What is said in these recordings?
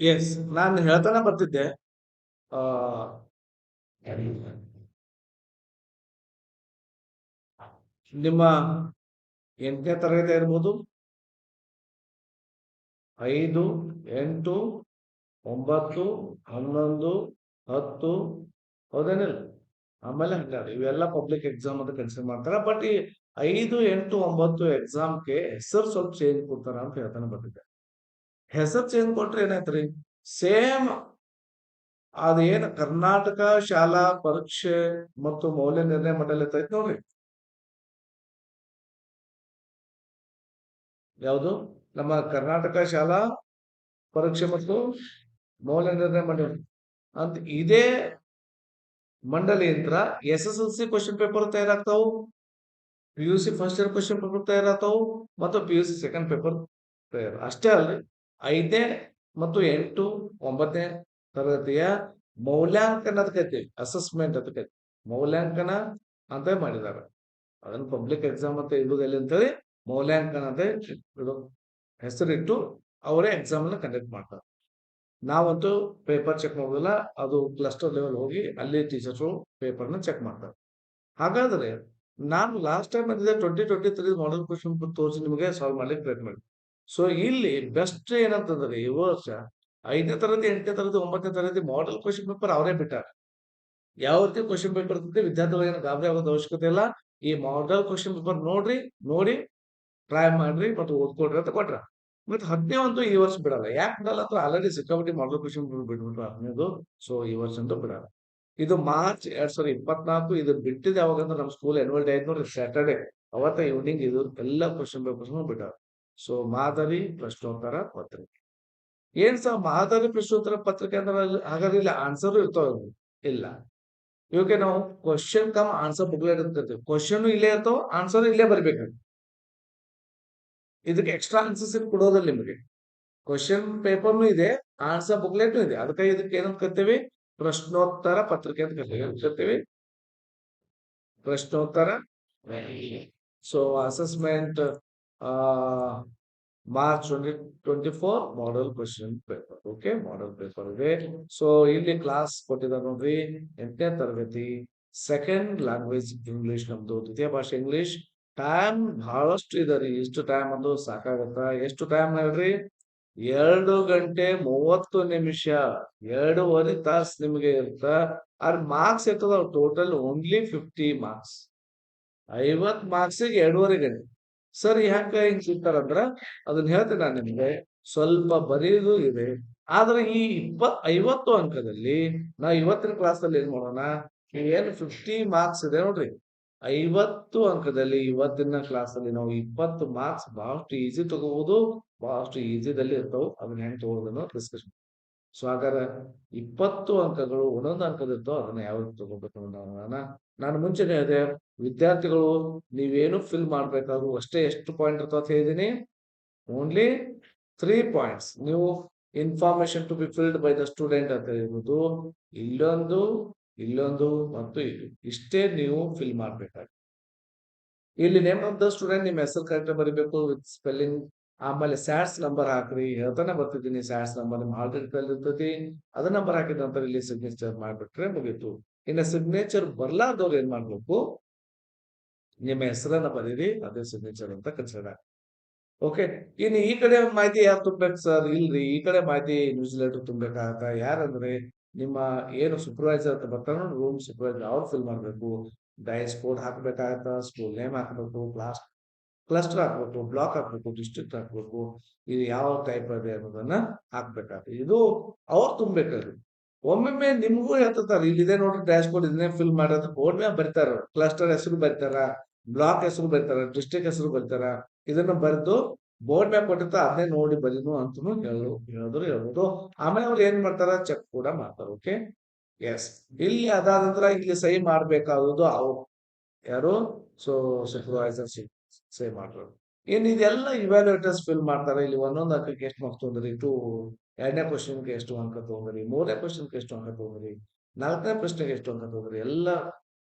S ನಾನು ಹೇಳ್ತಾನೆ ಬರ್ತಿದ್ದೆ. ನಿಮ್ಮ ಎಂಟನೇ ತರಗತಿ ಇರ್ಬೋದು. ಐದು, ಎಂಟು, ಒಂಬತ್ತು, ಹನ್ನೊಂದು, ಹತ್ತು ಹೌದೇನಿಲ್ಲ ಆಮೇಲೆ ಹನ್ನೆರಡು. ಇವೆಲ್ಲ ಪಬ್ಲಿಕ್ ಎಕ್ಸಾಮ್ ಅಂತ ಕನ್ಸಿಡರ್ ಮಾಡ್ತಾರೆ. ಬಟ್ ಈ ಐದು, ಎಂಟು, ಒಂಬತ್ತು ಎಕ್ಸಾಮ್ಗೆ ಹೆಸರು ಸ್ವಲ್ಪ ಚೇಂಜ್ ಕೊಡ್ತಾರ ಅಂತ ಹೇಳ್ತಾನೆ ಬರ್ತಿದ್ದೆ. ಹೆಸರು ಚೇಂಜ್ ಕೊಟ್ರೆ ಏನಾಯ್ತ್ರಿ? ಸೇಮ್ ಅದೇನ್ ಕರ್ನಾಟಕ ಶಾಲಾ ಪರೀಕ್ಷೆ ಮತ್ತು ಮೌಲ್ಯ ನಿರ್ಣಯ ಮಂಡಳಿ ಐತ್ ನೋಡ್ರಿ. ಯಾವುದು? ನಮ್ಮ ಕರ್ನಾಟಕ ಶಾಲಾ ಪರೀಕ್ಷೆ ಮತ್ತು ಮೌಲ್ಯ ನಿರ್ಣಯ ಮಂಡಳಿ. ಅಂತ ಇದೇ ಮಂಡಳಿಯಿಂದ S S L C question paper ತಯಾರಾಗ್ತಾವು P U C first year question paper ತಯಾರಾಗ್ತಾವು ಮತ್ತು P U C second paper ತಯಾರು ಅಷ್ಟೇ ಅಲ್ರಿ. ಐದನೇ ಮತ್ತು ಎಂಟು, ಒಂಬತ್ತನೇ ತರಗತಿಯ ಮೌಲ್ಯಾಂಕನ ಅಂತ ಅಸೆಸ್ಮೆಂಟ್ ಕರಿತೀವಿ. ಮೌಲ್ಯಾಂಕನ ಅಂತ ಮಾಡಿದ್ದಾರೆ. ಅದನ್ನ ಪಬ್ಲಿಕ್ ಎಕ್ಸಾಮ್ ಅಂತ ಇಡುವುದಿಲ್ಲ ಅಂತೇಳಿ ಮೌಲ್ಯಾಂಕನ ಅಂತ ಇಡು, ಹೆಸರಿಟ್ಟು ಅವರೇ ಎಕ್ಸಾಮ್ ಕಂಡಕ್ಟ್ ಮಾಡ್ತಾರೆ. ನಾವಂತೂ ಪೇಪರ್ ಚೆಕ್ ಮಾಡೋದಿಲ್ಲ, ಅದು ಕ್ಲಸ್ಟರ್ ಲೆವೆಲ್ ಹೋಗಿ ಅಲ್ಲಿ ಟೀಚರ್ಸು ಪೇಪರ್ನ ಚೆಕ್ ಮಾಡ್ತಾರೆ. ಹಾಗಾದ್ರೆ, ನಾನು ಲಾಸ್ಟ್ ಟೈಮ್ ಬಂದಿದ್ದೆ twenty twenty three model question ತೋರಿಸಿ ನಿಮಗೆ ಸಾಲ್ವ್ ಮಾಡ್ಲಿಕ್ಕೆ ಪ್ರಯತ್ನ ಮಾಡಿ ಸೊ ಇಲ್ಲಿ ಬೆಸ್ಟ್ ಏನಂತಂದ್ರೆ ಈ ವರ್ಷ ಐದನೇ ತರಗತಿ, ಎಂಟನೇ ತರಗತಿ, ಒಂಬತ್ತನೇ ತರಗತಿ ಮಾಡೆಲ್ ಕ್ವಶನ್ ಪೇಪರ್ ಅವರೇ ಬಿಟ್ಟಾರ. ಯಾವ ರೀತಿ ಕ್ವಶನ್ ಪೇಪರ್ ಇರ್ತದೆ, ವಿದ್ಯಾರ್ಥಿಗಳಿಗೆ ಗಾಬರಿ ಆಗೋದು ಅವಶ್ಯಕತೆ ಇಲ್ಲ. ಈ ಮಾಡೆಲ್ ಕ್ವಶನ್ ಪೇಪರ್ ನೋಡ್ರಿ, ನೋಡಿ ಟ್ರೈ ಮಾಡ್ರಿ ಮತ್ತು ಓದ್ಕೊಡ್ರಿ ಅಂತ ಕೊಟ್ರ. ಮತ್ತೆ ಹದಿನೇ ಒಂದು ಈ ವರ್ಷ ಬಿಡಲ್ಲ. ಯಾಕೆ ಬಿಡಲ್ಲ ಅಂತ ಆಲ್ರೆಡಿ ಸಿಕ್ಕಾಪಟ್ಟಿ ಮಾಡೆಲ್ ಕ್ವಶನ್ ಪೇಪರ್ ಬಿಟ್ಬಿಟ್ರು ಹದಿನೈದು. ಸೊ ಈ ವರ್ಷ ಅಂತೂ ಬಿಡಲ್ಲ. ಇದು ಮಾರ್ಚ್ ಎರಡ್ ಸಾವಿರದ ಇಪ್ಪತ್ನಾಲ್ಕು, ಇದು ಬಿಟ್ಟಿದೆ ಯಾವಾಗ ಅಂದ್ರೆ ನಮ್ಮ ಸ್ಕೂಲ್ ಆನ್ಯುವಲ್ ಡೇ ಆಯ್ತು ನೋಡಿ ಸ್ಯಾಟರ್ಡೆ ಅವತ್ತ ಈವ್ನಿಂಗ್ ಇದು ಎಲ್ಲ ಕ್ವಶನ್ ಪೇಪರ್ಸ್ ಬಿಟ್ಟಾರ. ಸೊ ಮಾದರಿ ಪ್ರಶ್ನೋತ್ತರ ಪತ್ರಿಕೆ. ಏನ್ ಸಹ ಮಾದರಿ ಪ್ರಶ್ನೋತ್ತರ ಪತ್ರಿಕೆ ಅಂದ್ರೆ ಹಾಗಾದ್ರೆ ಆನ್ಸರ್ ಇರ್ತಾವ ಇಲ್ಲ. ಇವಕ್ಕೆ ನಾವು ಕ್ವಶನ್ ಕಮ್ ಆನ್ಸರ್ ಬುಕ್ಲೆಟ್ ಅಂತ ಕರಿತೀವಿ. ಕ್ವಶನ್ ಇಲ್ಲೇ ಇರ್ತಾವ ಆನ್ಸರ್ ಇಲ್ಲೇ ಬರ್ಬೇಕು ಇದಕ್ಕೆ ಎಕ್ಸ್ಟ್ರಾ ಆನ್ಸರ್ಸ್ ಕೊಡೋದಿಲ್ಲ ನಿಮಗೆ. ಕ್ವಶನ್ ಪೇಪರ್ನು ಇದೆ ಆನ್ಸರ್ ಬುಕ್ಲೆಟ್ ಇದೆ. ಅದಕ್ಕೆ ಇದಕ್ಕೆ ಏನಂತ ಕರಿತೀವಿ? ಪ್ರಶ್ನೋತ್ತರ ಪತ್ರಿಕೆ ಅಂತ ಕರಿತೀವಿ. ಪ್ರಶ್ನೋತ್ತರ so assessment March twenty twenty four model question paper okay model paper ಇದೆ ಸೊ ಇಲ್ಲಿ ಕ್ಲಾಸ್ ಕೊಟ್ಟಿದ್ದಾರೆ ನೋಡ್ರಿ, ಎಂಟನೇ ತರಗತಿ ಸೆಕೆಂಡ್ ಲ್ಯಾಂಗ್ವೇಜ್ ಇಂಗ್ಲಿಷ್ ನಮ್ದು, ದ್ವಿತೀಯ ಭಾಷೆ ಇಂಗ್ಲಿಷ್ ಟೈಮ್ ಬಹಳಷ್ಟು ಇದೆ ರೀ, ಇಷ್ಟು ಟೈಮ್ ಅದು ಸಾಕಾಗತ್ತ? ಎಷ್ಟು ಟೈಮ್ ಹೇಳ್ರಿ? ಎರಡು ಗಂಟೆ ಮೂವತ್ತು ನಿಮಿಷ, ಎರಡೂವರೆ ತಾಸ್ ನಿಮಗೆ ಇರುತ್ತ. ಅದ್ರ ಮಾರ್ಕ್ಸ್ ಇರ್ತದ ಟೋಟಲ್ ಓನ್ಲಿ ಫಿಫ್ಟಿ ಮಾರ್ಕ್ಸ್ ಐವತ್ ಮಾರ್ಕ್ಸಿಗೆ ಎರಡೂವರೆ ಗಂಟೆ. ಸರ್ ಯಾಕ ಹಿಂಗ್ ಸಿಗ್ತಾರಂದ್ರ ಅದನ್ನ ಹೇಳ್ತೇನೆ ನಾನು ನಿಮ್ಗೆ. ಸ್ವಲ್ಪ ಬರೆಯೋದು ಇದೆ ಆದ್ರೆ ಈ ಇಪ್ಪತ್ ಐವತ್ತು ಅಂಕದಲ್ಲಿ ನಾವು ಇವತ್ತಿನ ಕ್ಲಾಸ್ ಅಲ್ಲಿ ಏನ್ ಮಾಡೋಣ? ಏನ್ ಫಿಫ್ಟಿ ಮಾರ್ಕ್ಸ್ ಇದೆ ನೋಡ್ರಿ. ಐವತ್ತು ಅಂಕದಲ್ಲಿ ಇವತ್ತಿನ ಕ್ಲಾಸ್ ಅಲ್ಲಿ ನಾವು ಇಪ್ಪತ್ತು ಮಾರ್ಕ್ಸ್ ಬಹಳಷ್ಟು ಈಸಿ ತಗೋಬಹುದು ಬಹಳಷ್ಟು ಈಸಿದಲ್ಲಿ ಇರ್ತಾವ. ಅದನ್ನ ಹೆಂಗ್ ತಗೋದನ್ನು ಡಿಸ್ಕಶನ್ ಸೊ ಹಾಗಾದ್ರೆ ಇಪ್ಪತ್ತು ಅಂಕಗಳು ಒಂದೊಂದು ಅಂಕದ ಇರ್ತಾವ ಅದನ್ನ ಯಾವ ತಗೋಬೇಕು ಅನ್ನೋದನ್ನ ನಾನು ಮುಂಚೆ ಹೇಳಿದೆ, ವಿದ್ಯಾರ್ಥಿಗಳು ನೀವೇನು ಫಿಲ್ ಮಾಡ್ಬೇಕಾದ್ರು ಅಷ್ಟೇ ಎಷ್ಟು ಪಾಯಿಂಟ್ ಇರ್ತಾವ ಅಂತ ಹೇಳಿದೀನಿ ಓನ್ಲಿ ತ್ರೀ ಪಾಯಿಂಟ್ಸ್ ನೀವು information to be filled by the student ಅಂತ ಹೇಳ್ಬೋದು. ಇಲ್ಲೊಂದು ಇಲ್ಲೊಂದು ಮತ್ತು ಇಲ್ಲಿ. ಇಷ್ಟೇ ನೀವು ಫಿಲ್ ಮಾಡ್ಬೇಕಾಗಿ ಇಲ್ಲಿ ನೇಮ್ ಆಫ್ ದ ಸ್ಟೂಡೆಂಟ್ ನಿಮ್ಮ ಹೆಸರು ಕರೆಕ್ಟ್ ಬರೀಬೇಕು ವಿತ್ ಸ್ಪೆಲ್ಲಿಂಗ್ ಆಮೇಲೆ ಸ್ಯಾಟ್ಸ್ ನಂಬರ್ ಹಾಕ್ರಿ. ಹೇಳ್ತಾನೆ ಬರ್ತಿದ್ದೀನಿ ಸ್ಯಾಟ್ಸ್ ನಂಬರ್ ನಿಮ್ಮ ಟಿಕೆಟ್ ಇರ್ತೈತಿ. ಅದ ನಂಬರ್ ಹಾಕಿದ ನಂತರ ಇಲ್ಲಿ ಸಿಗ್ನೇಚರ್ ಮಾಡಿಬಿಟ್ರೆ ಮುಗೀತು. ಇನ್ನ ಸಿಗ್ನೇಚರ್ ಬರ್ಲಾರ್ದವ್ರು ಏನ್ ಮಾಡ್ಬೇಕು? ನಿಮ್ಮ ಹೆಸರನ್ನ ಬರೀರಿ, ಅದೇ ಸಿಗ್ನೇಚರ್ ಅಂತ ಕನ್ಸಿಡರ್ ಓಕೆ ಇನ್ನು ಈ ಕಡೆ ಮಾಹಿತಿ ಯಾರು ತುಂಬಬೇಕು ಸರ್ ಇಲ್ರಿ, ಈ ಕಡೆ ಮಾಹಿತಿ ನ್ಯೂಜಿಲೆಟರ್ ತುಂಬಬೇಕಾಗತ್ತ? ಯಾರಂದ್ರೆ ನಿಮ್ಮ ಏನು ಸೂಪರ್ವೈಸರ್ ಅಂತ ಬರ್ತಾರ ರೂಮ್ ಸೂಪರ್ವೈಸರ್ ಅವ್ರು ಫಿಲ್ ಮಾಡ್ಬೇಕು. ಡೈಸ್ ಕೋಡ್ ಹಾಕ್ಬೇಕಾಗತ್ತ? ಸ್ಕೂಲ್ ನೇಮ್ ಹಾಕ್ಬೇಕು ಕ್ಲಾಸ್ ಕ್ಲಸ್ಟರ್ ಹಾಕ್ಬೇಕು ಬ್ಲಾಕ್ ಹಾಕ್ಬೇಕು ಡಿಸ್ಟ್ರಿಕ್ಟ್ ಹಾಕ್ಬೇಕು. ಇದು ಯಾವ ಟೈಪ್ ಇದೆ ಅನ್ನೋದನ್ನ ಹಾಕ್ಬೇಕಾಗ್ತದೆ ಇದು ಅವ್ರು ತುಂಬೇಕಾದ್ರೆ ಒಮ್ಮೊಮ್ಮೆ ನಿಮ್ಗೂ ಹೇಳ್ತಾರೆ ಇಲ್ಲಿದೆ ನೋಡ್ರಿ ಡ್ಯಾಶ್ ಬೋರ್ಡ್ ಇದನ್ನೇ ಫಿಲ್ ಮಾಡೋದು ಬೋರ್ಡ್ ಮೇಲೆ ಬರ್ತಾರ. ಕ್ಲಸ್ಟರ್ ಹೆಸರು ಬರ್ತಾರ ಬ್ಲಾಕ್ ಹೆಸರು ಬರ್ತಾರ ಡಿಸ್ಟಿಕ್ ಹೆಸರು ಬರ್ತಾರ, ಇದನ್ನ ಬರೆದು ಬೋರ್ಡ್ ಮ್ಯಾಪ್ ಕೊಟ್ಟಿರ್ತ ಅದನ್ನೇ ನೋಡಿ ಬರೀನು ಅಂತನು ಹೇಳು, ಹೇಳಿದ್ರು, ಹೇಳ್ಬೋದು. ಆಮೇಲೆ ಅವ್ರು ಏನ್ ಮಾಡ್ತಾರ? ಚೆಕ್ ಕೂಡ ಮಾಡ್ತಾರ ಓಕೆ ಎಸ್ ಇಲ್ಲಿ ಅದಾದ ನಂತರ ಇಲ್ಲಿ ಸಹಿ ಮಾಡ್ಬೇಕಾಗುವುದು ಅವ್ರು. ಯಾರು? ಸೊ ಸೂಪರ್ವೈಸರ್ ಸಹಿ ಮಾಡ್ರು. ಇನ್ ಇದೆಲ್ಲ ಇವ್ಯಾಲ್ಯೂಟರ್ಸ್ ಫಿಲ್ ಮಾಡ್ತಾರೆ, ಇಲ್ಲಿ ಒಂದೊಂದು ಅಂಕಕ್ಕೆ ಎಷ್ಟು ಮಾರ್ಕ್ಸ್ ಟು ಎರಡನೇ ಕ್ವಶನ್ಗೆ ಎಷ್ಟು ಅಂಕ ತಗೊಂಡ್ರಿ? ಮೂರನೇ ಕ್ವಶನ್ಗೆ ಎಷ್ಟು ಅಂಕ ತಗೊಂಡ್ರಿ? ನಾಲ್ಕನೇ ಪ್ರಶ್ನೆಗೆ ಎಷ್ಟು ಅಂಕ ತಗೊಂಡ್ರಿ? ಎಲ್ಲ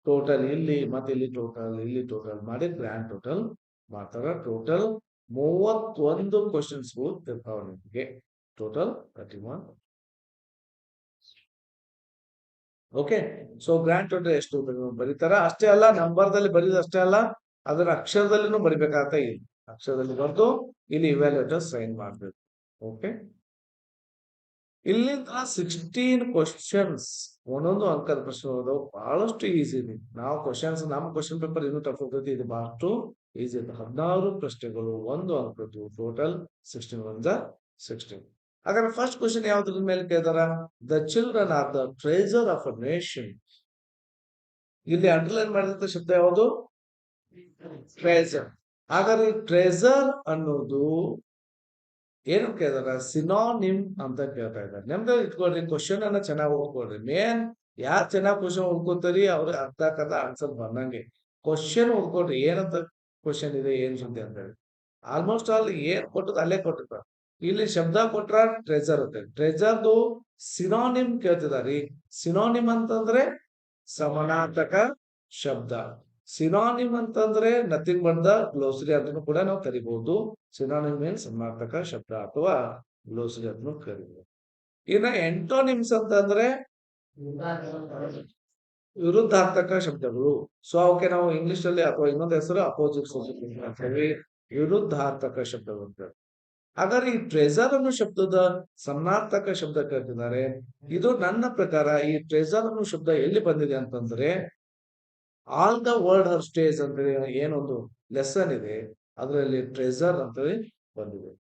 ಟೋಟಲ್ ಇಲ್ಲಿ, ಮತ್ತೆ ಇಲ್ಲಿ ಟೋಟಲ್ ಇಲ್ಲಿ ಟೋಟಲ್ ಮಾಡಿ ಗ್ರ್ಯಾಂಡ್ ಟೋಟಲ್ ಮಾಡ್ತಾರ. ಟೋಟಲ್ ಮೂವತ್ತೊಂದು ಕ್ವಶನ್ಸ್ಗಳು ಇರ್ತಾವ ನಿಮಗೆ. Total thirty one okay so grand total ಎಷ್ಟು ಬರೀತಾರ. ಅಷ್ಟೇ ಅಲ್ಲ ನಂಬರ್ದಲ್ಲಿ ಬರೀದು ಅಷ್ಟೇ ಅಲ್ಲ, ಅದರ ಅಕ್ಷರದಲ್ಲಿನೂ ಬರಿಬೇಕಾಗತ್ತ ಇಲ್ಲಿ. ಅಕ್ಷರದಲ್ಲಿ ಬರೆದು ಇಲ್ಲಿ ಇವ್ಯಾಲ್ಯೂಟರ್ ಸೈನ್ ಮಾಡಬೇಕು. ಓಕೆ ಇಲ್ಲಿಂದ ಸಿಕ್ಸ್ಟೀನ್ ಕ್ವಶನ್ಸ್ ಒಂದೊಂದು ಅಂಕದ ಪ್ರಶ್ನೆ ಬಹಳಷ್ಟು ಈಸಿ ಇದೆ. ನಾವು ಕ್ವಶನ್ಸ್ ನಮ್ಮ ಕ್ವಶನ್ ಪೇಪರ್ ಇನ್ನೂ ಟಫ್ ಹೋಗ್ತೈತಿ ಇದು ಬಹಳಷ್ಟು ಈಸಿ ಇದೆ. ಹದಿನಾರು ಪ್ರಶ್ನೆಗಳು ಒಂದು ಅಂಕದ್ದು ಟೋಟಲ್ ಸಿಕ್ಸ್ಟೀನ್ ಒನ್ ಸಿಕ್ಸ್ಟೀನ್ ಹಾಗಾದ್ರೆ ಫಸ್ಟ್ ಕ್ವಶನ್ ಯಾವ್ದ್ರ ಮೇಲೆ ಕೇಳ್ತಾರ? The children are the treasure of a nation ಇಲ್ಲಿ ಅಂಡರ್ಲೈನ್ ಮಾಡಿದಂತ ಶಬ್ದ ಯಾವುದು? ಟ್ರೇಜರ್ ಹಾಗಾದ್ರೆ ಟ್ರೇಜರ್ ಅನ್ನೋದು ಏನು ಕೇಳ್ತಾರ ಸಿನಾನಿಮ್ ಅಂತ ಕೇಳ್ತಾ ಇದ್ದಾರೆ. ನಿಮ್ದು ಇಟ್ಕೊಳ್ರಿ ಕ್ವಶನ್ ಅನ್ನ ಚೆನ್ನಾಗಿ ಓದ್ಕೊಳ್ರಿ. ಮೇನ್ ಯಾರು ಚೆನ್ನಾಗಿ ಕ್ವಶನ್ ಓದ್ಕೊತಾರಿ ಅವ್ರ ಅರ್ಥ ಆಗದ ಆನ್ಸರ್ ಬಂದಂಗೆ. ಕ್ವಶನ್ ಓದ್ಕೊಳ್ರಿ, ಏನಂತ ಕ್ವಶನ್ ಇದೆ, ಏನ್ ಸುದ್ದಿ ಅಂತ ಹೇಳಿ. ಆಲ್ಮೋಸ್ಟ್ ಆಲ್ ಏನ್ ಕೊಟ್ಟದ ಅಲ್ಲೇ ಕೊಟ್ಟಿರ್ತಾರೆ. ಇಲ್ಲಿ ಶಬ್ದ ಕೊಟ್ರ ಟ್ರೆಜರ್ ಅಂತ ಟ್ರೆಜರ್ದು ಸಿನಾನಿಮ್ ಕೇಳ್ತಿದಾರಿ ಸಿನಾನಿಮ್ ಅಂತಂದ್ರೆ ಸಮಾನಾರ್ಥಕ ಶಬ್ದ. ಸಿನಾನಿಮ್ ಅಂತಂದ್ರೆ ನಥಿಂಗ್ ಬಂದ ಗ್ಲೋಸರಿ ಅಂತಲೂ ಕೂಡ ನಾವು ಕರಿಬಹುದು. ಸಿನಾನಿಮ್ ಮೀನ್ಸ್ ಸಮಾನಾರ್ಥಕ ಶಬ್ದ ಅಥವಾ ಗ್ಲೋಸರಿ ಅಂತಲೂ ಕರಿಬಹುದು. ಇನ್ನ ಎಂಟೋನಿಮ್ಸ್ ಅಂತಂದ್ರೆ ವಿರುದ್ಧಾರ್ಥಕ ಶಬ್ದಗಳು. ಸೊ ಅವಕ್ಕೆ ನಾವು ಇಂಗ್ಲಿಷ್ ಅಲ್ಲಿ ಅಥವಾ ಇನ್ನೊಂದು ಹೆಸರು ಅಪೋಸಿಟ್ ಅಂತ ವಿರುದ್ಧಾರ್ಥಕ ಶಬ್ದಗಳು ಅಂತ. ಹಾಗಾದ್ರೆ ಈ ಟ್ರೆಸರ್ ಅನ್ನೋ ಶಬ್ದದ ಸಮಾನಾರ್ಥಕ ಶಬ್ದ ಕರೆದಿದ್ದಾರೆ ಇದು ನನ್ನ ಪ್ರಕಾರ ಈ ಟ್ರೆಸರ್ ಅನ್ನೋ ಶಬ್ದ ಎಲ್ಲಿ ಬಂದಿದೆ ಅಂತಂದ್ರೆ all the world her stage ಅಂತ ಏನೊಂದು ಲೆಸನ್ ಇದೆ ಅದರಲ್ಲಿ ಟ್ರೆಸರ್ ಅಂತ ಬಂದಿದೆ.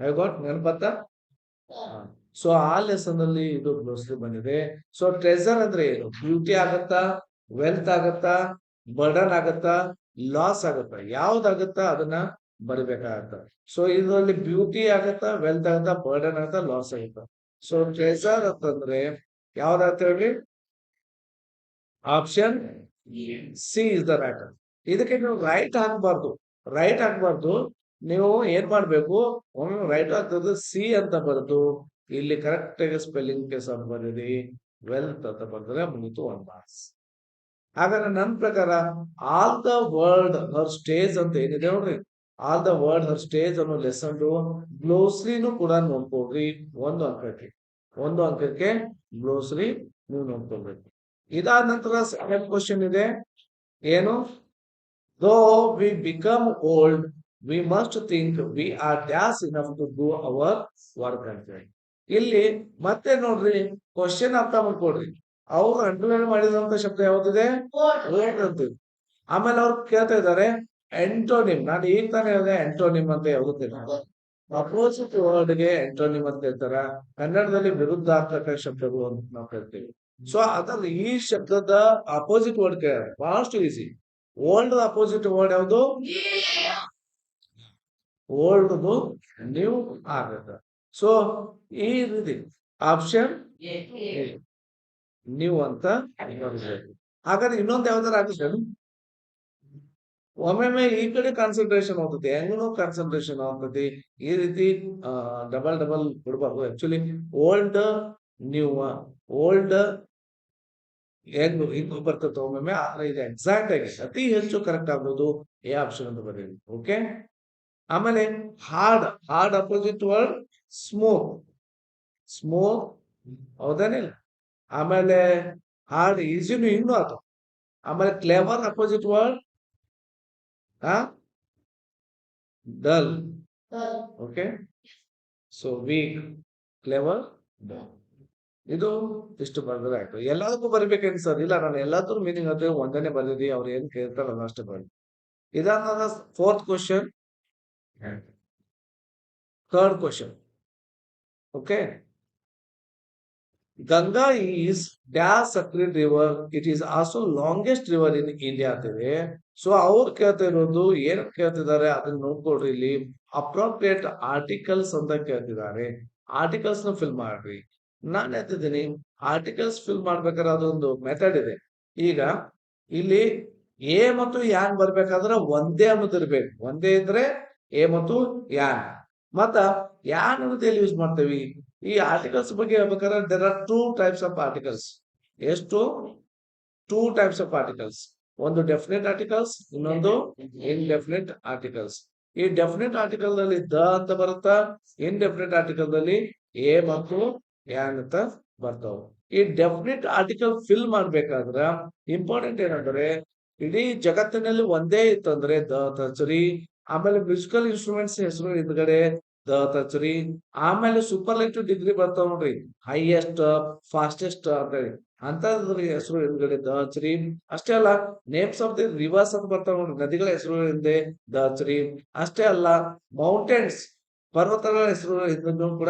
ಹೇಗ ಗಾಟ್ ನೆನಪತ್ತ? ಸೊ ಆ ಲೆಸನ್ ಅಲ್ಲಿ ಇದು ಗ್ಲೋಸ್ಲಿ ಬಂದಿದೆ. ಸೊ ಟ್ರೆಸರ್ ಅಂದ್ರೆ ಏನು? ಬ್ಯೂಟಿ ಆಗತ್ತಾ? ವೆಲ್ತ್ ಆಗತ್ತಾ? ಬರ್ಡನ್ ಆಗತ್ತಾ? ಲಾಸ್ ಆಗತ್ತಾ? ಯಾವ್ದಾಗತ್ತಾ? ಅದನ್ನ ಬರಿಬೇಕಾಗತ್ತ? ಸೊ ಇದರಲ್ಲಿ ಬ್ಯೂಟಿ ಆಗತ್ತಾ? ವೆಲ್ತ್ ಆಗತ್ತಾ? ಬರ್ಡನ್ ಆಗತ್ತಾ? ಲಾಸ್ ಆಗತ್ತಾ? ಸೊ ಟ್ರೆಸರ್ ಅಂತಂದ್ರೆ ಯಾವ್ದಾಗತ್ತ ಹೇಳಿ? Option C is the right ಇದಕ್ಕೆ ನೀವು ರೈಟ್ ಹಾಕ್ಬಾರ್ದು ರೈಟ್ ಹಾಕ್ಬಾರ್ದು ನೀವು ಏನ್ ಮಾಡ್ಬೇಕು? ಒಮ್ಮೆ ರೈಟ್ ಆಗ್ತದೆ ಸಿ ಅಂತ ಬರೆದು, ಇಲ್ಲಿ ಕರೆಕ್ಟ್ ಆಗಿ ಸ್ಪೆಲ್ಲಿಂಗ್ ಕೇಸ್ ಅಂತ ಬರೀರಿ ವೆಲ್ತ್ ಅಂತ ಬರೆದ್ರೆ ಮುಗಿತು ಒನ್ ಮಾರ್ಕ್ಸ್ ಹಾಗಾದ್ರೆ ನನ್ನ ಪ್ರಕಾರ all the world her stage ಅಂತ ಏನಿದೆ ನೋಡ್ರಿ? All the world her stage ಅನ್ನೋ ಲೆಸನ್ ಗ್ಲೋಸ್ರಿನೂ ಕೂಡ ನೋಡ್ಕೊಡ್ರಿ ಒಂದು ಅಂಕಕ್ಕೆ. ಒಂದು ಅಂಕಕ್ಕೆ ಗ್ಲೋಸ್ರಿ ನೀವು ನೋಡ್ಕೊಳ್ಬೇಕು. ಇದಾದ ನಂತರ ಸೆಕೆಂಡ್ ಕ್ವಶನ್ ಇದೆ. ಏನು? Though we become old we must think we are dash enough to do our work ಅಂತ ಇಲ್ಲಿ ಮತ್ತೆ ನೋಡ್ರಿ ಕ್ವಶನ್ ಅರ್ಥ ಮಾಡ್ಕೊಡ್ರಿ ಅವ್ರು ಅಂಡರ್ಲೈನ್ ಮಾಡಿದಂತ ಶಬ್ದ ಯಾವ್ದಿದೆ ಆಮೇಲೆ ಅವ್ರು ಕೇಳ್ತಾ ಇದ್ದಾರೆ ಎಂಟೋನಿಮ್ ನಾನು ಈಗ ತಾನೇ ಹೇಳಿದೆ ಎಂಟೋನಿಮ್ ಅಂತ ಯಾವುದಿಲ್ಲ ಅಪೋಸಿಟ್ ವರ್ಡ್ಗೆ ಎಂಟೋನಿಮ್ ಅಂತ ಹೇಳ್ತಾರ? ಕನ್ನಡದಲ್ಲಿ ವಿರುದ್ಧಾರ್ಥಕ ಶಬ್ದಗಳು ಅಂತ ನಾವು ಹೇಳ್ತೀವಿ ಸೊ ಅದ್ರಲ್ಲಿ ಈ ಶಬ್ದದ ಅಪೋಸಿಟ್ ವರ್ಡ್ ಕೇಳ ಬಹಳಷ್ಟು ಈಸಿ ಓಲ್ಡ್ ಅಪೋಸಿಟ್ ವರ್ಡ್ ಯಾವುದು ಓಲ್ಡ್ ನ್ಯೂ ಆಗತ್ತ ಸೊ ಈ ರೀತಿ ಆಪ್ಷನ್ ನ್ಯೂ ಅಂತ ಹಾಗಾದ್ರೆ ಇನ್ನೊಂದು ಯಾವ್ದಾರ ಆಗುತ್ತೆ ಒಮ್ಮೊಮ್ಮೆ ಈ ಕಡೆ ಕಾನ್ಸಂಟ್ರೇಷನ್ ಹೋಗ್ತದೆ ಹೆಂಗೂ ಕಾನ್ಸಂಟ್ರೇಷನ್ ಆಗ್ತದೆ ಈ ರೀತಿ ಡಬಲ್ ಡಬಲ್ ಬಿಡ್ಬಾರ್ದು ಆಕ್ಚುಲಿ ಓಲ್ಡ್ ನ್ಯೂ ಓಲ್ಡ್ ಹೆಂಗ್ ಹಿಂಗ್ ಬರ್ತದೆ ಒಮ್ಮೊಮ್ಮೆ. ಆದ್ರೆ ಇದು ಎಕ್ಸಾಕ್ಟ್ ಆಗಿ ಅತಿ ಹೆಚ್ಚು ಕರೆಕ್ಟ್ ಆಗ್ಬೋದು ಎ ಆಪ್ಷನ್ ಅಂತ ಬರೀರಿ ಓಕೆ ಆಮೇಲೆ hard hard opposite word smooth smooth ಹೌದಾನಿಲ್ಲ? ಆಮೇಲೆ ಹಾರ್ಡ್ ಈಸಿನು ಇನ್ನೂ ಅದು. ಆಮೇಲೆ ಕ್ಲೇವರ್ ಅಪೋಸಿಟ್ ವರ್ಡ್ ಹಾ dull okay so weak clever ಇದು ಇಷ್ಟು ಬರೆದ್ರೆ ಆಯ್ತು. ಎಲ್ಲದಕ್ಕೂ ಬರಿಬೇಕೇನು ಸರ್? ಇಲ್ಲ, ನಾನು ಎಲ್ಲಾದ್ರೂ ಮೀನಿಂಗ್ ಅದೇ ಒಂದನೇ ಬರ್ದಿದ್ದಿ ಅವ್ರು ಏನ್ ಕೇಳ್ತಾರ ಅಷ್ಟೇ ಬರ್ಲಿ ಇದಾದ fourth question third question okay Ganga is dash sacred river it is also longest river in India ಅಂತಿದೆ ಸೊ ಅವ್ರು ಕೇಳ್ತಾ ಇರೋದು, ಏನ್ ಕೇಳ್ತಿದ್ದಾರೆ ಅದನ್ನ ನೋಡ್ಕೊಡ್ರಿ ಇಲ್ಲಿ. ಅಪ್ರೋಪ್ರಿಯೇಟ್ ಆರ್ಟಿಕಲ್ಸ್ ಅಂತ ಕೇಳ್ತಿದ್ದಾರೆ. ಆರ್ಟಿಕಲ್ಸ್ನ ಫಿಲ್ ಮಾಡ್ರಿ. ನಾನ್ ಎತ್ತಿದ್ದೀನಿ ಆರ್ಟಿಕಲ್ಸ್ ಫಿಲ್ ಮಾಡ್ಬೇಕಾದ್ರೆ ಅದೊಂದು ಮೆಥಡ್ ಇದೆ. ಈಗ ಇಲ್ಲಿ ಎ ಮತ್ತು ಯಾನ್ ಬರ್ಬೇಕಾದ್ರೆ ಒಂದೇ ಅನ್ನೋದು ಇರ್ಬೇಕು. ಒಂದೇ ಇದ್ರೆ ಎ ಮತ್ತು ಯಾನ್ ಮತ್ತ ಯಾನ್ ಅನ್ನೋದು ಎಲ್ಲಿ ಯೂಸ್ ಮಾಡ್ತೇವಿ? ಈ ಆರ್ಟಿಕಲ್ಸ್ ಬಗ್ಗೆ ಹೇಳ್ಬೇಕಾದ್ರೆ there are two types of articles ಎಷ್ಟು? ಟೂ ಟೈಪ್ಸ್ ಆಫ್ ಆರ್ಟಿಕಲ್ಸ್ ಒಂದು ಡೆಫಿನೆಟ್ ಆರ್ಟಿಕಲ್ಸ್ ಇನ್ನೊಂದು ಇನ್ಡೆಫಿನೆಟ್ ಆರ್ಟಿಕಲ್ಸ್ ಈ ಡೆಫಿನೆಟ್ ಆರ್ಟಿಕಲ್ನಲ್ಲಿ ದ ಅಂತ ಬರುತ್ತಾ? ಇನ್ಡೆಫಿನೆಟ್ ಆರ್ಟಿಕಲ್ನಲ್ಲಿ ಎ ಮತ್ತು ಯಾನ್ ಅಂತ ಬರ್ತಾವ. ಈ ಡೆಫಿನೆಟ್ ಆರ್ಟಿಕಲ್ ಫಿಲ್ ಮಾಡ್ಬೇಕಾದ್ರ ಇಂಪಾರ್ಟೆಂಟ್ ಏನಂದ್ರೆ, ಇಡೀ ಜಗತ್ತಿನಲ್ಲಿ ಒಂದೇ ಇತ್ತಂದ್ರೆ ದ ತಚರಿ ಆಮೇಲೆ ಮ್ಯೂಸಿಕಲ್ ಇನ್ಸ್ಟ್ರೂಮೆಂಟ್ಸ್ ಹೆಸರು ಹಿಂದ್ಗಡೆ ದ ತಚರಿ ಆಮೇಲೆ ಸೂಪರ್ಲೇಟಿವ್ ಡಿಗ್ರಿ ಬರ್ತಾವ ನೋಡ್ರಿ. ಹೈಯೆಸ್ಟ್ ಫಾಸ್ಟೆಸ್ಟ್ ಅಂತ ಹೇಳಿ. ಹೆಸರು ಹಿಂದ್ಗಡೆ ದ ಅಷ್ಟೇ ಅಲ್ಲ ನೇಮ್ಸ್ ಆಫ್ ದಿ ರಿವರ್ಸ್ ಅಂತ ಬರ್ತಾವ ನೋಡ್ರಿ. ನದಿಗಳ ಹೆಸರು ಹಿಂದೆ ದ ಅಷ್ಟೇ ಅಲ್ಲ ಮೌಂಟೇನ್ಸ್ ಪರ್ವತಗಳ ಹೆಸರು ಹಿಂದೂ ಕೂಡ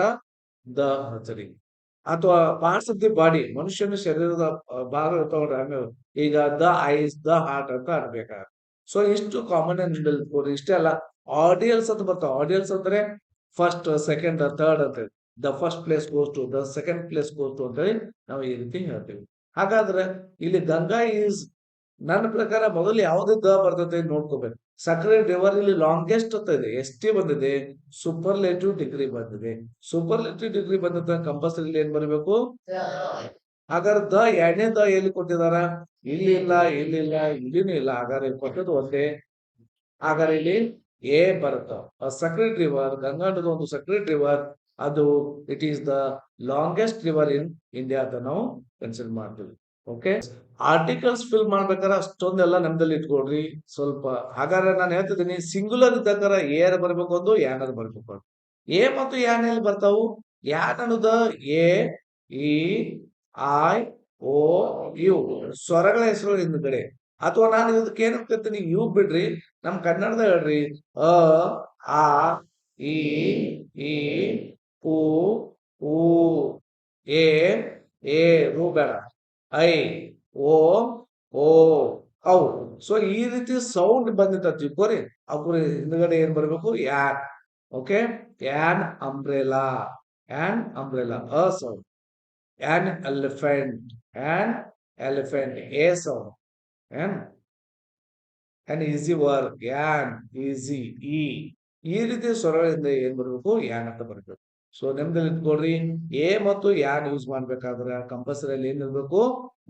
ದ ಹಚ್ರಿ ಅಥವಾ ಪಾರ್ಟ್ಸ್ ಆಫ್ ದಿ ಬಾಡಿ, ಮನುಷ್ಯನ ಶರೀರದ ಭಾಗ ಇರ್ತಾವ್ರಿ ಆಮೇಲೆ ಈಗ ದ ಐಸ್, ದ ಹಾರ್ಟ್ ಅಂತ ಅನ್ಬೇಕಾಗ ಸೊ ಇಷ್ಟು ಕಾಮನ್ ಕೊಡ್ರಿ ಇಷ್ಟೇ ಅಲ್ಲ ಆಡಿಯನ್ಸ್ ಅಂತ ಬರ್ತಾವ ಆಡಿಯನ್ಸ್ ಅಂದ್ರೆ ಫಸ್ಟ್ ಸೆಕೆಂಡ್ ಥರ್ಡ್ ಅಂತ the first place goes to the second place goes to ಅಂತ ಹೇಳಿ ನಾವು ಈ ರೀತಿ ಹೇಳ್ತೀವಿ. ಹಾಗಾದ್ರೆ ಇಲ್ಲಿ ಗಂಗಾ ಈಸ್ ನನ್ನ ಪ್ರಕಾರ ಮೊದಲು ಯಾವುದೇ ದ ಬರ್ತದೆ ನೋಡ್ಕೋಬೇಕು. ಸಕ್ರೆ ರಿವರ್ ಇಲ್ಲಿ ಲಾಂಗೆಸ್ಟ್ ಅಂತ ಇದೆ. ಟಿ ಬಂದಿದೆ ಸೂಪರ್ಲೇಟಿವ್ ಡಿಗ್ರಿ ಬಂದಿದೆ. ಸೂಪರ್ಲೇಟಿವ್ ಡಿಗ್ರಿ ಬಂದ ಕಂಪಲ್ಸರಿ ಏನ್ ಬರಬೇಕು? ಹಾಗಾದ್ರೆ ದ ಎರಡನೇ ದ ಎಲ್ಲಿ ಕೊಟ್ಟಿದಾರ ಇಲ್ಲಿ ಇಲ್ಲ ಇಲ್ಲಿ ಇಲ್ಲ, ಇಲ್ಲಿನೂ ಇಲ್ಲ. ಹಾಗಾದ್ರೆ ಕೊಟ್ಟದ್ದು ಒಂದೇ. ಹಾಗಾದ್ರೆ ಇಲ್ಲಿ ಎ ಬರುತ್ತ. ಸಕ್ರೆ ರಿವರ್ ಗಂಗಾ ಅನ್ನೋದು ಒಂದು ಸಕ್ರೆ ರಿವರ್ ಅದು it is the longest river in India ಅಂತ ನಾವು ಕನ್ಸಿಡರ್ ಮಾಡ್ತೀವಿ. ಓಕೆ ಆರ್ಟಿಕಲ್ಸ್ ಫಿಲ್ ಮಾಡ್ಬೇಕಾದ್ರೆ ಅಷ್ಟೊಂದೆಲ್ಲ ನಮ್ದಲ್ಲಿ ಇಟ್ಕೊಡ್ರಿ. ಸ್ವಲ್ಪ ಹಾಗಾದ್ರೆ ನಾನು ಹೇಳ್ತಿದ್ದೀನಿ ಸಿಂಗುಲರ್ ಇದ್ದಕ್ಕಾರ ಏರ್ ಬರ್ಬೇಕು ಒಂದು ಯಾನರ್ ಬರ್ಬೇಕು ಎ ಮತ್ತು ಯಾನ್ ಎಲ್ಲಿ ಬರ್ತಾವು? ಯಾನ್ ಅನ್ನೋದ? A E I O U ಸ್ವರಗಳ ಹೆಸರು ಹಿಂದ್ಗಡೆ ಅಥವಾ ನಾನು ಇದಕ್ಕೆ ಏನಂತ ಕೇಳ್ತೀನಿ ಯು ಬಿಡ್ರಿ. ನಮ್ ಕನ್ನಡದ ಹೇಳ್ರಿ. ಅ, ಆ ಇ ಈ ಉ ಊ ಎ ಎ, ರು ಬೇಡ. ಐ, ಓ ಓ, ಔ. ಸೊ ಈ ರೀತಿ ಸೌಂಡ್ ಬಂದಿತ್ತ ತಿಳ್ಕೊರಿ ಅವ್ರ ಹಿಂದ್ಗಡೆ ಏನ್ ಬರ್ಬೇಕು? ಯಾನ್ okay an umbrella an umbrella a sound an elephant. An elephant, a sound. An. An easy work. An, easy e. ಈ ರೀತಿ ಸ್ವರಗಳಿಂದ ಏನ್ ಬರ್ಬೇಕು? ಯಾನ್ ಅಂತ ಬರ್ಬೇಕು. ಸೊ ನಿಮ್ದಲ್ಲಿ ಇಟ್ಕೊಡ್ರಿ ಎ ಮತ್ತು ಯಾನ್ ಯೂಸ್ ಮಾಡ್ಬೇಕಾದ್ರೆ ಕಂಪಲ್ಸರಿ ಅಲ್ಲಿ ಏನಿರ್ಬೇಕು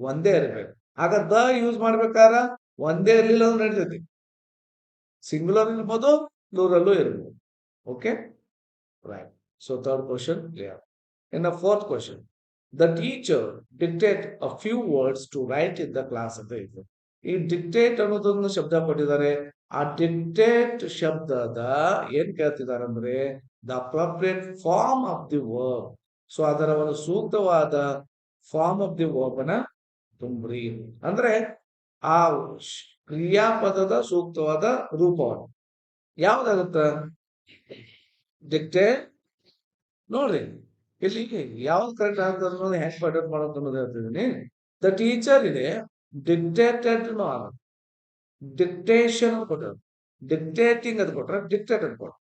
ಒಂದೇ ಇರ್ಬೇಕು. ಆಗ ದ ಯೂಸ್ ಮಾಡ್ಬೇಕಾದ್ರ ಒಂದೇ ಇರ್ಲಿಲ್ಲ ಅಂದ್ರೆ ನಡೀತೈತಿ. ಸಿಂಗುಲರ್ ಇರ್ಬೋದು ಪ್ಲೂರಲ್ಲೂ ಇರ್ಬೋದು. Okay right so third question clear in fourth question the teacher dictate a few words to write in the class ಅಂತ ಇದೆ ಈ ಡಿಕ್ಟೇಟ್ ಅನ್ನೋದೊಂದು ಶಬ್ದ ಕೊಟ್ಟಿದ್ದಾರೆ ಆ ಡಿಕ್ಟೇಟ್ ಶಬ್ದದ ಏನ್ ಕೇಳ್ತಿದ್ದಾರೆ ಅಂದ್ರೆ the appropriate form of the verb so ಅದರ ಒಂದು ಸೂಕ್ತವಾದ ಫಾರ್ಮ್ ಆಫ್ ದಿ ವರ್ಬ್ ಅನ್ನ ತುಂಬ್ರಿ. ಅಂದ್ರೆ, ಆ ಕ್ರಿಯಾಪದದ ಸೂಕ್ತವಾದ ರೂಪವನ್ನು. ಯಾವ್ದಾಗುತ್ತ? ಡಿಕ್ಟೇಟ್ ನೋಡ್ರಿ, ಇಲ್ಲಿ ಯಾವ್ದು ಕರೆಕ್ಟ್ ಆಗ್ತದೆ ಅನ್ನೋದು ಫೈಂಡ್ ಮಾಡೋದು ಅನ್ನೋದು ಹೇಳ್ತಿದ್ದೀನಿ. ದ ಟೀಚರ್ ಇದೆ ಡಿಕ್ಟೇಟೆಡ್ ಆಗ ಡಿಕ್ಟೇಷನ್ ಅಂತ ಕೊಟ್ಟರು ಡಿಕ್ಟೇಟಿಂಗ್ ಅದು ಕೊಟ್ರೆ ಡಿಕ್ಟೇಟ್ ಅಂತ ಕೊಟ್ರು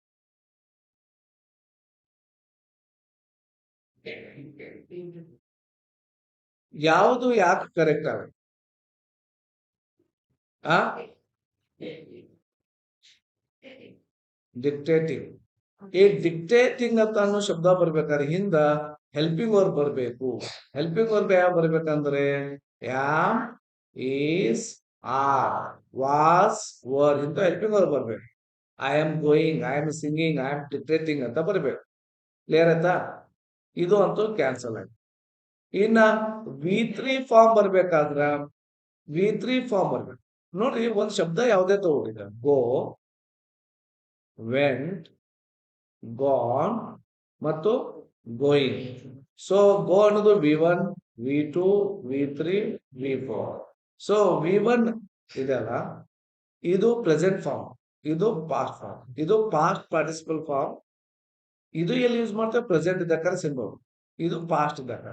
ಯಾವುದು ಯಾಕೆ ಕರೆಕ್ಟ್ ಆಗ ಆ ಡಿಕ್ಟೇಟಿಂಗ್ ಈ ಡಿಕ್ಟೇಟಿಂಗ್ ಅಂತ ಅನ್ನೋ ಶಬ್ದ ಬರ್ಬೇಕಾದ್ರೆ ಹಿಂದ ಹೆಲ್ಪಿಂಗ್ ವರ್ಬ್ ಬರ್ಬೇಕು ಹೆಲ್ಪಿಂಗ್ ವರ್ಬ್ ಯಾವ ಬರ್ಬೇಕಂದ್ರೆ am is are was were ಇಂಥ ಹೆಲ್ಪಿಂಗ್ ವರ್ಬ್ ಬರಬೇಕು. I am going I am singing I am dictating ಅಂತ ಬರಬೇಕು. ಕ್ಲಿಯರ್ ಆಯ್ತಾ? ಇದು ಅಂತೂ ಕ್ಯಾನ್ಸಲ್ ಆಯ್ತು. ಇನ್ನ ವಿ ತ್ರೀ ಫಾರ್ಮ್ ಬರಬೇಕಾದ್ರೆ ವಿ ತ್ರೀ ಫಾರ್ಮ್ ಬರ್ಬೇಕು. ನೋಡಿ, ಒಂದು ಶಬ್ದ ಯಾವುದೇ ತಗೋಡಿದ ಗೋ ವೆಂಟ್ ಗಾನ್ ಮತ್ತು ಗೋಯಿಂಗ್ ಸೊ ಗೋ ಅನ್ನೋದು V one V two V three V four so V one ಇದೆಲ್ಲ ಇದು ಪ್ರೆಸೆಂಟ್ ಫಾರ್ಮ್ ಇದು ಪಾಸ್ಟ್ ಫಾರ್ಮ್ ಇದು ಪಾಸ್ಟ್ ಪಾರ್ಟಿಸಿಪಲ್ ಫಾರ್ಮ್ ಇದು ಎಲ್ಲಿ ಯೂಸ್ ಮಾಡ್ತೇವೆ? ಪ್ರೆಸೆಂಟ್ ಇದ್ದಕ್ಕಾರ ಸಿಂಬಲ್ ಇದು ಪಾಸ್ಟ್ ಇದ್ದಾಗ.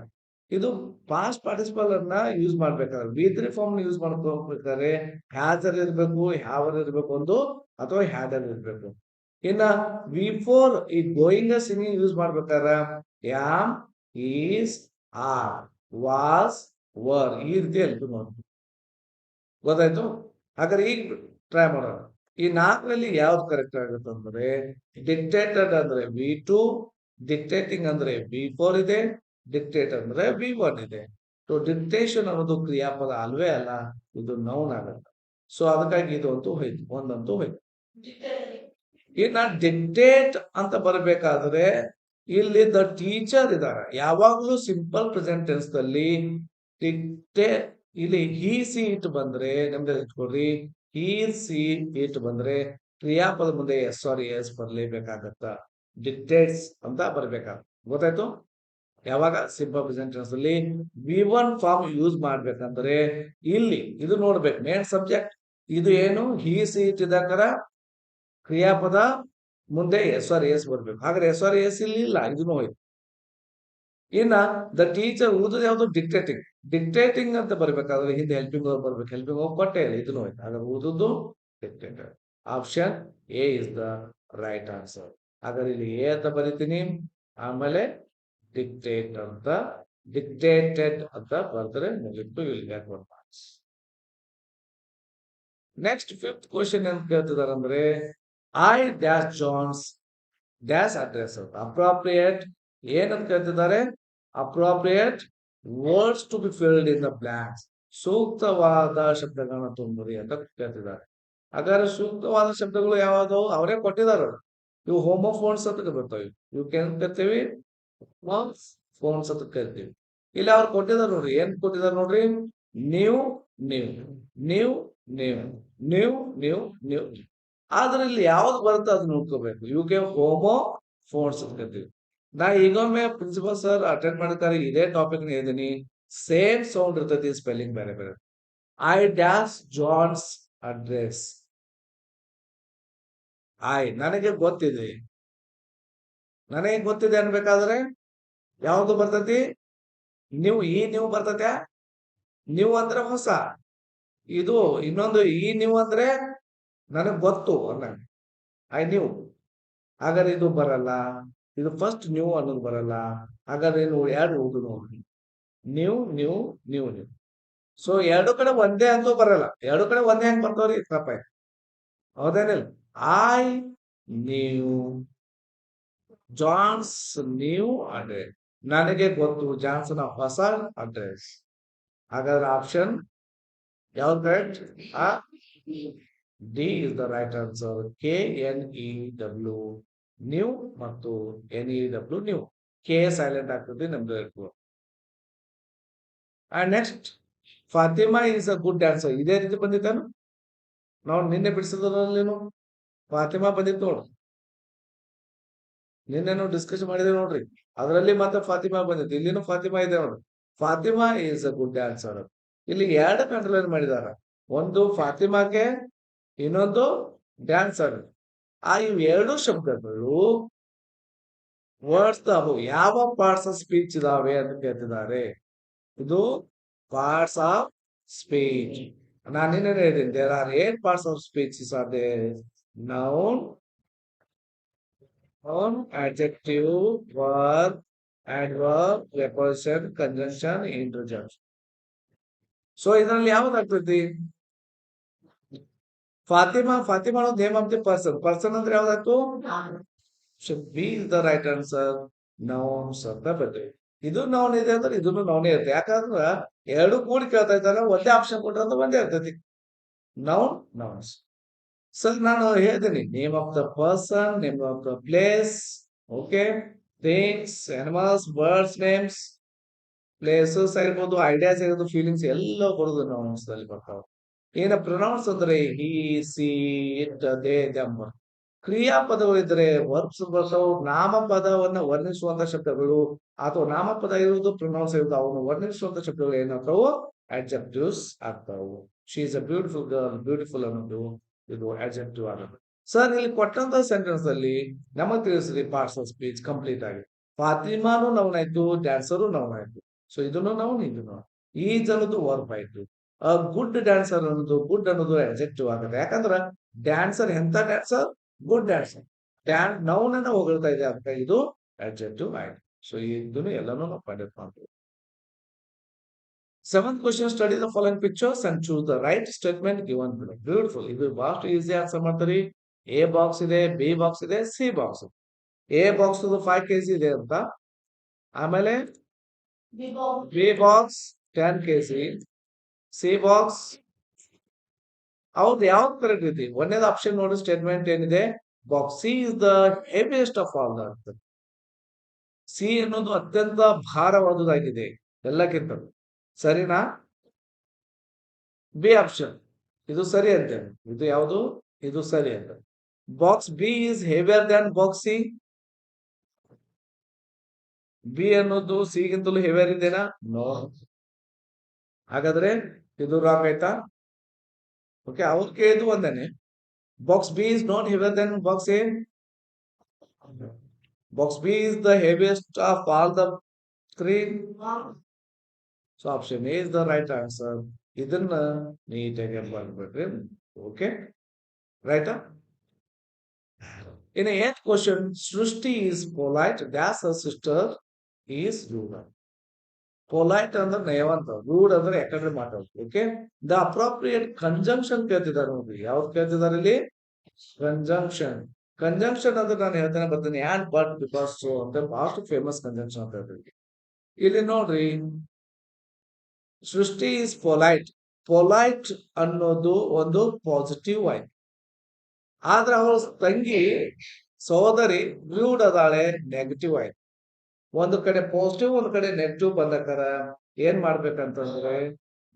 ಇದು ಪಾಸ್ಟ್ ಪಾರ್ಟಿಸಿಪಲ್ ಅನ್ನ ಯೂಸ್ ಮಾಡ್ಬೇಕಾದ್ರೆ ವಿ ತ್ರೀ ಫಾರ್ಮ್ ಯೂಸ್ ಮಾಡ್ಕೋಬೇಕಾದ್ರೆ ಹ್ಯಾಸರ್ ಇರ್ಬೇಕು ಹ್ಯಾವರ್ ಇರ್ಬೇಕು ಒಂದು, ಅಥವಾ ಹ್ಯಾಡರ್ ಇರ್ಬೇಕು. ಇನ್ನ ವಿ ಫೋರ್ ಈ ಗೋಯಿಂಗ್ ಸಿಂಗಿಂಗ್ ಯೂಸ್ ಮಾಡ್ಬೇಕಾದ್ರೆ am is are was were ಈ ರೀತಿ ಹೆಲ್ಪ್ ಮಾಡ್ಬೇಕು ಗೊತ್ತಾಯ್ತು? ಹಾಗಾದ್ರೆ ಈಗ ಟ್ರೈ ಮಾಡೋಣ. ಈ ನಾಲ್ಕರಲ್ಲಿ ಯಾವ್ದು ಕರೆಕ್ಟ್ ಆಗುತ್ತೆ ಅಂದ್ರೆ ಡಿಕ್ಟೇಟೆಡ್ ಅಂದ್ರೆ ವಿ ಟು ಡಿಕ್ಟೇಟಿಂಗ್ ಅಂದ್ರೆ ವಿ ಫೋರ್ ಇದೆ ಡಿಕ್ಟೇಟ್ ಅಂದ್ರೆ ವಿ ಒನ್ ಇದೆ. ಸೊ ಡಿಕ್ಟೇಷನ್ ಅನ್ನೋದು ಕ್ರಿಯಾಪದ ಅಲ್ವೇ ಅಲ್ಲ ಇದು ನೌನ್ ಆಗತ್ತೆ. ಸೊ ಅದಕ್ಕಾಗಿ ಇದು ಅಂತೂ ಹೋಯ್ತು ಒಂದಂತೂ ಹೋಯ್ತು. ಇನ್ನ ಡಿಕ್ಟೇಟ್ ಅಂತ ಬರಬೇಕಾದ್ರೆ ಇಲ್ಲಿ ದ ಟೀಚರ್ ಇದ್ದಾರೆ. ಯಾವಾಗ್ಲೂ ಸಿಂಪಲ್ ಪ್ರೆಸೆಂಟೆನ್ಸ್ ದಲ್ಲಿ ಡಿಕ್ಟೇ ಇಲ್ಲಿ ಹಿ ಸಿ ಇಟ್ ಬಂದ್ರೆ ನಮ್ದು ಇಟ್ಕೊಡ್ರಿ ಹಿ ಸಿ ಇಟ್ ಬಂದ್ರೆ ಕ್ರಿಯಾಪದ ಮುಂದೆ ಎಸ್ ಆರ್ ಎಸ್ ಬರ್ಲೇಬೇಕಾಗತ್ತ? ಡಿಕ್ಟೇಟ್ಸ್ ಅಂತ ಬರ್ಬೇಕಾಗತ್ತೆ. ಗೊತ್ತಾಯ್ತು? ಯಾವಾಗ? ಸಿಂಪಲ್ ಪ್ರೆಸೆಂಟೆನ್ಸ್ ಅಲ್ಲಿ ವಿ ಒನ್ ಫಾರ್ಮ್ ಯೂಸ್ ಮಾಡ್ಬೇಕಂದ್ರೆ ಇಲ್ಲಿ, ಇದು ನೋಡ್ಬೇಕು. ಮೇನ್ ಸಬ್ಜೆಕ್ಟ್ ಇದು ಏನು? ಹಿ ಸಿ ಇಟ್ ಕ್ರಿಯಾಪದ ಮುಂದೆ ಎಸ್ ಆರ್ ಎಸ್ ಬರ್ಬೇಕು. ಹಾಗಾದ್ರೆ ಎಸ್ ಆರ್ ಎಸ್ ಇಲ್ಲಿ ಇಲ್ಲ. ಇದನ್ನು ಹೋಯ್ತು ಇನ್ನ ದ ಟೀಚರ್ ಉಳಿದು ಯಾವುದು ಡಿಕ್ಟೇಟಿಂಗ್ ಡಿಕ್ಟೇಟಿಂಗ್ ಅಂತ ಬರ್ಬೇಕಾದ್ರೆ ಹಿಂದೆ ಹೆಲ್ಪಿಂಗ್ ವರ್ಬ್ ಬರ್ಬೇಕು. ಹೆಲ್ಪಿಂಗ್ ವರ್ಬ್ ಕೊಟ್ಟೆ ಇಲ್ಲ ಇದನ್ನು ಹೋಯ್ತು ಹಾಗಾದ್ರೆ ಉಳಿದುದು dictator option A is the right answer ಹಾಗಾದ್ರೆ ಇಲ್ಲಿ ಎ ಅಂತ ಬರಿತೀನಿ. ಆಮೇಲೆ ಡಿಕ್ಟೇಟ್ ಅಂತ. ಡಿಕ್ಟೇಟೆಡ್ ಅಂತ ಮಾರ್ಕ್ಸ್ ನೆಕ್ಸ್ಟ್ ಫಿಫ್ತ್ ಕ್ವಶನ್ ಏನ್ ಕೇಳ್ತಿದ್ದಾರೆ ಅಂದ್ರೆ I dash John's dash address appropriate ಏನಂತ ಕೇಳ್ತಿದ್ದಾರೆ? Appropriate words to be filled in the blanks ಸೂಕ್ತವಾದ ಶಬ್ದಗಳನ್ನ ತುಂಬಿರಿ ಅಂತ ಕೇಳ್ತಿದ್ದಾರೆ. ಹಾಗಾದ್ರೆ ಸೂಕ್ತವಾದ ಶಬ್ದಗಳು ಯಾವ್ದಾವು ಅವರೇ ಕೊಟ್ಟಿದ್ದಾರೆ. ಇವು ಹೋಮೋಫೋನ್ಸ್ ಅಂತ ಬರ್ತವೆ. ಇವು ಏನ್ ಕರಿತೀವಿ ಫೋನ್ಸ್ ಅಂತ ಕರಿತೀವಿ ಇಲ್ಲಿ ಅವ್ರು ಕೊಟ್ಟಿದ್ದಾರೆ ನೋಡ್ರಿ. ಏನ್ ಕೊಟ್ಟಿದ್ದಾರೆ ನೋಡ್ರಿ? ನೀವು ನೀವು ನೀವು ನೀವು ನೀವು ನೀವು ನೀವು. ಆದ್ರೆ ಇಲ್ಲಿ ಯಾವ್ದು ಬರುತ್ತೆ ಅದನ್ನ ನೋಡ್ಕೋಬೇಕು. ಇವಕ್ಕೆ ಹೋಮೋ ಫೋನ್ಸ್ ಅಂತ ಕರಿತೀವಿ ನಾ ಈಗೊಮ್ಮೆ ಪ್ರಿನ್ಸಿಪಲ್ ಸರ್ ಅಟೆಂಡ್ ಮಾಡ್ತಾರೆ ಇದೇ ಟಾಪಿಕ್ ಹೇಳಿದೀನಿ ಸೇಮ್ ಸೌಂಡ್ ಇರ್ತೈತಿ ಸ್ಪೆಲ್ಲಿಂಗ್ ಬೇರೆ ಬೇರೆ. I does John's address I ನನಗೆ ಗೊತ್ತಿದೆ. ನನಗೆ ಗೊತ್ತಿದೆ ಅನ್ಬೇಕಾದ್ರೆ ಯಾವ್ದು ಬರ್ತತಿ? ನೀವು ಈ ನೀವು ಬರ್ತೈತೆ? ನೀವು ಅಂದ್ರೆ ಹೊಸ. ಇದು ಇನ್ನೊಂದು ಈ ನೀವು ಅಂದ್ರೆ ನನಗ್ ಗೊತ್ತು ಅನ್ನ ಐ ನೀವು ಹಾಗಾದ್ರೆ ಇದು ಬರಲ್ಲ. ಇದು ಫಸ್ಟ್ ನ್ಯೂ ಅನ್ನೋದು ಬರಲ್ಲ. ಹಾಗಾದ್ರೆ ನೀವು ಎರಡು ಉಳಿದು ನೋಡಿ. ನೀವು ನೀವು ನೀವು ನೀವು ಸೊ ಎರಡು ಕಡೆ ಒಂದೇ ಅಂತೂ ಬರಲ್ಲ. ಎರಡು ಕಡೆ ಒಂದೇ ಹೆಂಗ್ ಬರ್ತಾವ್ರಿ ತಪ್ಪ ಹೌದೇನಿಲ್ಲ? ಐ ನೀವು ಜಾನ್ಸ್ ನ್ಯೂ ಅಡ್ರೆಸ್ ನನಗೆ ಗೊತ್ತು ಜಾನ್ಸನ್ ಹೊಸ ಅಡ್ರೆಸ್ ಹಾಗಾದ್ರೆ ಆಪ್ಷನ್ ಯಾವ್ದು correct D is the right answer K N E W new ಮತ್ತು N E W new K silent ಆಗ್ತದೆ, ನಮ್ದು and next Fatima is a good dancer ಇದೇ ರೀತಿ ಬಂದಿದ್ದಾನು. ನಾವು ನಿನ್ನೆ ಬಿಡಿಸಿದ್ರಲ್ಲೇನು ಫಾತಿಮಾ ಬಂದಿತ್ತು ನೋಡ್ರಿ ನಿನ್ನೆ ಡಿಸ್ಕಸ್ ಮಾಡಿದೆ ನೋಡ್ರಿ. ಅದರಲ್ಲಿ ಮಾತ್ರ ಫಾತಿಮಾ ಬಂದಿತ್ತು ಇಲ್ಲಿನೂ ಫಾತಿಮಾ ಇದೆ ನೋಡ್ರಿ Fatima is a good dancer ಇಲ್ಲಿ ಎರಡು ಕಂಟ್ರೋಲ್ ಮಾಡಿದಾರ? ಒಂದು ಫಾತಿಮಾಗೆ ಇನ್ನೊಂದು ಡ್ಯಾನ್ಸರ್ ಆ ಇವ್ ಎರಡು ಶಬ್ದಗಳು ವರ್ಡ್ಸ್ ಅವು ಯಾವ ಪಾರ್ಟ್ಸ್ ಆಫ್ ಸ್ಪೀಚ್ ಇದಾವೆ ಅಂತ ಕೇಳ್ತಿದ್ದಾರೆ ಇದು ಪಾರ್ಟ್ಸ್ ಆಫ್ ಸ್ಪೀಚ್ ನಾನು ನಿನ್ನೆ ಹೇಳಿದ್ದೀನಿ there are eight parts of speech are they noun noun, adjective, verb, adverb, preposition, conjunction, interjection. So ಇದರಲ್ಲಿ ಯಾವ್ದು ಆಗ್ತೈತಿ ಫಾತಿಮಾ ಫಾತಿಮಾ ಅನ್ನೋದು name of the person person ಅಂದ್ರೆ ಯಾವ್ದಾಯ್ತು? Should be the right answer nouns ಅಂತ ಬರ್ತೀವಿ ಇದು ನೌನ್ ಇದೆ ಅಂದ್ರೆ ಇದನ್ನು ನೌನೇ ಇರುತ್ತೆ. ಯಾಕಂದ್ರ ಎರಡು ಕೂಡಿ ಕೇಳ್ತಾ ಇದ್ದಾರೆ ಒಂದೇ ಆಪ್ಷನ್ ಕೊಟ್ರೆ ಅಂದ್ರೆ ಒಂದೇ ಇರ್ತೈತಿ. ನೌನ್ ನೌನ್ಸ್ ಸರ್ ನಾನು ಹೇಳ್ತೀನಿ name of the person name of the place okay things animals birds names places ಆಗಿರ್ಬೋದು ಐಡಿಯಾಸ್ ಆಗಿರ್ಬೋದು ಫೀಲಿಂಗ್ಸ್ ಎಲ್ಲ ಬರೋದು ನೌನ್ಸ್ ಅಲ್ಲಿ ಬರ್ತಾವ. ಏನ ಪ್ರೊನೌನ್ಸ್ ಅಂದ್ರೆ he, she it they them ಕ್ರಿಯಾಪದಗಳು ಇದ್ರೆ ವರ್ಬ್ಸ್ ಬಸವು ನಾಮಪದವನ್ನ ವರ್ಣಿಸುವಂತ ಶಬ್ದಗಳು. ಅಥವಾ ನಾಮಪದ ಇರುವುದು ಪ್ರೊನೌನ್ಸ್ ಇರುವುದು. ಅವನು ವರ್ಣಿಸುವಂತ ಶಬ್ದಗಳು ಏನಾಗ್ತಾವು adjectives ಆಗ್ತಾವು. She is a beautiful girl beautiful ಅನ್ನೋದು ಇದು ಅಡ್ಜೆಕ್ಟಿವ್ ಆಗುತ್ತೆ ಸರ್ ಇಲ್ಲಿ ಕೊಟ್ಟಂತ ಸೆಂಟೆನ್ಸ್ ಅಲ್ಲಿ ನಮಗ್ ತಿಳಿಸ್ರಿ ಪಾರ್ಟ್ಸ್ ಆಫ್ ಸ್ಪೀಚ್ ಕಂಪ್ಲೀಟ್ ಆಗಿ. ಫಾತಿಮಾನು ನವನಾಯ್ತು ಡ್ಯಾನ್ಸರು ನೌನ್ ಆಯ್ತು ಸೊ ಇದನ್ನು ನಾವು ಇದನ್ನು ಈಜ್ ವರ್ಬ್ ಆಯ್ತು ಗುಡ್ ಡ್ಯಾನ್ಸರ್ ಅನ್ನೋದು ಗುಡ್ ಅನ್ನೋದು ಅಡ್ಜೆಕ್ಟಿವ್ ಆಗುತ್ತೆ. ಯಾಕಂದ್ರೆ ಡ್ಯಾನ್ಸರ್ ಎಂತ dancer? Good dancer. Dan noun ಅನ್ನ ಹೊಗಳ್ತಾ ಇದೆ ಅಂತ ಇದು ಅಡ್ಜೆಕ್ಟಿವ್ ಆಯ್ತು. ಸೊ ಇದನ್ನು ಎಲ್ಲಾನು ನಾವು ಕಂಡಕ್ಟ್ ಮಾಡ್ತೀವಿ. Seventh question study the following pictures and choose the right statement given below beautiful ಇದು ಬಹಳಷ್ಟು ಈಸಿ ಆನ್ಸರ್ ಮಾಡ್ತಾರೆ. ಎ ಬಾಕ್ಸ್ ಇದೆ ಬಿ ಬಾಕ್ಸ್ ಇದೆ C box A box five K G ಇದೆ ಅಂತ. ಆಮೇಲೆ B box ten K C C box ಅವ್ರದ್ದು ಯಾವ್ದು ಕರೆಕ್ಟ್ ಐತಿ ಒಂದೇದು ಆಪ್ಷನ್ ನೋಡಿ ಸ್ಟೇಟ್ಮೆಂಟ್ ಏನಿದೆ? Box C is the heaviest of all the C ಅನ್ನೋದು ಅತ್ಯಂತ ಭಾರವಾದುದಾಗಿದೆ ಎಲ್ಲಕ್ಕಿಂತ ಸರಿನಾ? ಬಿ ಆಪ್ಷನ್ ಇದು ಸರಿ ಅಂತ. ಇದು ಯಾವುದು? ಇದು ಸರಿ ಅಂತ. Box B is heavier than box C B ಅನ್ನೋದು ಸಿಗಿಂತಲೂ ಹೆವಿಯರ್ ಇದೆನಾ? ನೋ ಹಾಗಾದ್ರೆ ಇದು ರಾಂಗ್ ಆಯ್ತಾ ಓಕೆ ಅವ್ರು ಕೇಳಿದ್ದು ಒಂದೇನೆ. Box B is not heavier then box A box B is the heaviest of all the screen so option A is the right answer ಇದನ್ನ ನೀಟಾಗಿ ಬರ್ಬಿಟ್ರಿ ಓಕೆ ರೈಟಾ In a eighth question, Srushti is polite, that's her sister is rude. Polite ಅಂದ್ರೆ ನಯವಂತ rude ಅಂದ್ರೆ ಯಾಕಂದ್ರೆ ಮಾತಾಡೋದು okay the appropriate conjunction ಕೇಳ್ತಿದ್ದಾರೆ ನೋಡ್ರಿ ಯಾವ್ದು ಕೇಳ್ತಿದ್ದಾರೆ ಇಲ್ಲಿ? ಕಂಜಂಕ್ಷನ್ ಕಂಜಂಕ್ಷನ್ ಅಂದ್ರೆ ನಾನು ಹೇಳ್ತೇನೆ, ಬರ್ತೇನೆ ಆ್ಯಂಡ್ ಬಟ್ ಬಿಕಾಸ್ ಅಂತ ಬಹಳಷ್ಟು ಫೇಮಸ್ ಕಂಜಂಕ್ಷನ್ ಅಂತ ಹೇಳ್ತೀವಿ ಇಲ್ಲಿ ನೋಡ್ರಿ. ಸೃಷ್ಟಿ ಇಸ್ ಪೊಲೈಟ್ ಪೊಲೈಟ್ ಅನ್ನೋದು ಒಂದು ಪಾಸಿಟಿವ್ ಆಯ್ತು ಆದ್ರೆ ಅವಳ ತಂಗಿ ಸೋದರಿ ರೂಡ್ ಅದಾಳೆ ನೆಗೆಟಿವ್ ಆಯ್ತು ಒಂದು ಕಡೆ ಪಾಸಿಟಿವ್ ಒಂದು ಕಡೆ ನೆಗೆಟಿವ್ ಬಂದಕಾರ ಏನ್ ಮಾಡ್ಬೇಕಂತಂದ್ರೆ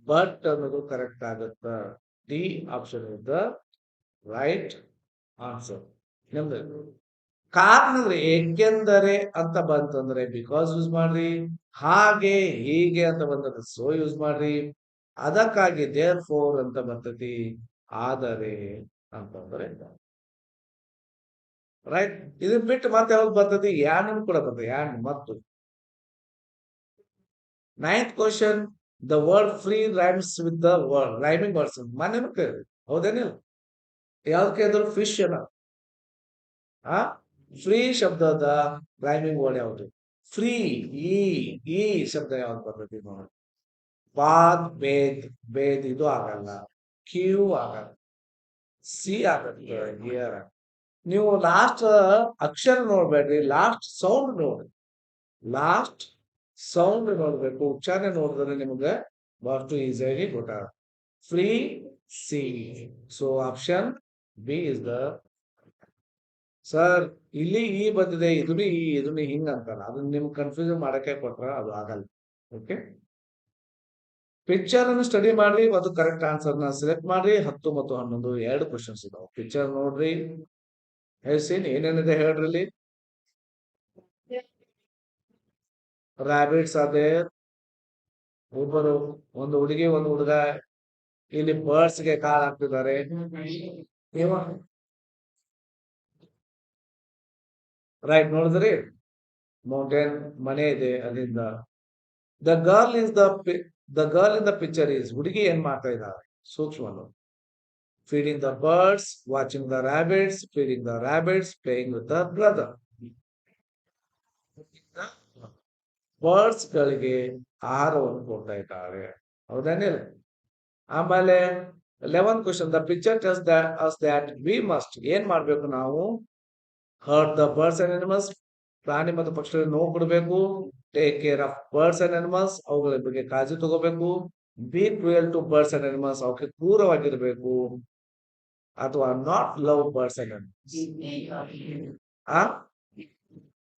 ಬಟ್ ಅನ್ನೋದು ಕರೆಕ್ಟ್ ಆಗುತ್ತ? D option is the right answer ನಿಮ್ದು? ಕಾರಣ ಅಂದ್ರೆ ಏಕೆಂದರೆ ಅಂತ ಬಂತಂದ್ರೆ ಬಿಕಾಸ್ ಯೂಸ್ ಮಾಡ್ರಿ, ಹಾಗೆ ಹೀಗೆ ಅಂತ ಬಂದ್ರೆ ಸೋ ಯೂಸ್ ಮಾಡ್ರಿ. ಅದಕ್ಕಾಗಿ ದೇರ್ ಫೋರ್ ಅಂತ ಬರ್ತತಿ, ಆದರೆ ಅಂತಂದ್ರೆ ರೈಟ್ ಇದನ್ ಬಿಟ್ಟು ಮತ್ತೆ ಯಾವ್ದು ಬರ್ತದೆ? ಯಾನ್ ಕೂಡ ಬರ್ತದೆ. ಯಾನ್ ಮತ್ತು. Ninth question the word free rhymes with the word rhyming words ಮನೆ ಕೇಳಿದ್ರಿ ಹೌದೇನಿಲ್ಲ ಯಾವ್ದು ಕೇಳಿದ್ರು? ಫಿಶ್ ಏನ ಆ? ಫ್ರೀ ಶಬ್ದದ ರೈಮಿಂಗ್ ವರ್ಡ್ ಯಾವ್ದು? ಫ್ರೀ ಈ ಈ ಶಬ್ದ ಯಾವ್ದು ಬರ್ತೈತಿ ನೋಡಿ. ಬಾದ್ ಬೇದ್ ಬೇದ್ ಇದು ಆಗಲ್ಲ. ಕ್ಯೂ ಆಗಲ್ಲ. ಸಿ ಆಗತ್ತೆ. ನೀವು ಲಾಸ್ಟ್ ಅಕ್ಷರ ನೋಡ್ಬೇಡ್ರಿ ಲಾಸ್ಟ್ ಸೌಂಡ್ ನೋಡ್ರಿ. ಲಾಸ್ಟ್ ಸೌಂಡ್ ನೋಡ್ಬೇಕು. ಉಚ್ಚಾರಣೆ ನೋಡಿದ್ರೆ ನಿಮ್ಗೆ ಬಹಳಷ್ಟು ಈಸಿಯಾಗಿ ಗೊತ್ತಾಗ free sea so option B is the sir ಇಲ್ಲಿ ಈ ಬಂದಿದೆ ಇದನ್ನು ಈ ಇದನ್ನು ಹಿಂಗ್ ಅಂತಾರ. ಅದನ್ನ ನಿಮ್ಗೆ ಕನ್ಫ್ಯೂಸ್ ಮಾಡಕ್ಕೆ ಕೊಟ್ರ ಅದು ಆಗಲ್ಲ. ಓಕೆ ಪಿಕ್ಚರ್ ಅನ್ನು ಸ್ಟಡಿ ಮಾಡ್ರಿ ಮತ್ತು ಕರೆಕ್ಟ್ ಆನ್ಸರ್ನ ಸೆಲೆಕ್ಟ್ ಮಾಡ್ರಿ. ಹತ್ತು ಮತ್ತು ಹನ್ನೊಂದು, ಎರಡು ಕ್ವಶನ್ಸ್ ಇದಾವೆ. ಪಿಕ್ಚರ್ ನೋಡ್ರಿ. ಹೇಳ್ಸೀನ್, ಏನೇನಿದೆ ಹೇಳ್ರಿ ರಾಬಿಟ್ಸ್ ಅದೇ ಒಬ್ಬರು, ಒಂದು ಹುಡುಗಿ, ಒಂದು ಹುಡುಗ ಇಲ್ಲಿ ಗೆ ಕಾಲ್ ಹಾಕ್ತಿದ್ದಾರೆ. ರೈಟ್ ನೋಡಿದ್ರಿ? ಮೌಂಟೇನ್ ಮನೆ ಇದೆ ಅಲ್ಲಿಂದ. The girl is the the girl in the picture is ಹುಡುಗಿ ಏನ್ ಮಾಡ್ತಾ ಇದ್ದಾರೆ ಸೂಕ್ಷ್ಮ the birds watching the rabbits feeding the rabbits playing with the brother birds ಗಳಿಗೆ ಆಹಾರವನ್ನು ಕೊಡ್ತಾ ಇದ್ದಾರೆ. ಹೌದೇನಿಲ್ಲ ಆಮೇಲೆ eleven question the picture tells us that we must ಏನ್ ಮಾಡ್ಬೇಕು ನಾವು? Hurt the birds and animals ಪ್ರಾಣಿ ಮತ್ತು ಪಕ್ಷಿಗಳಿಗೆ ನೋವು ಕೊಡಬೇಕು take care of birds and animals ಅವುಗಳ ಬಗ್ಗೆ ಕಾಳಜಿ ತಗೋಬೇಕು be cruel to birds and animals ಅವಕ್ಕೆ ಕ್ರೂರವಾಗಿರ್ಬೇಕು. ಅಥವಾ not love person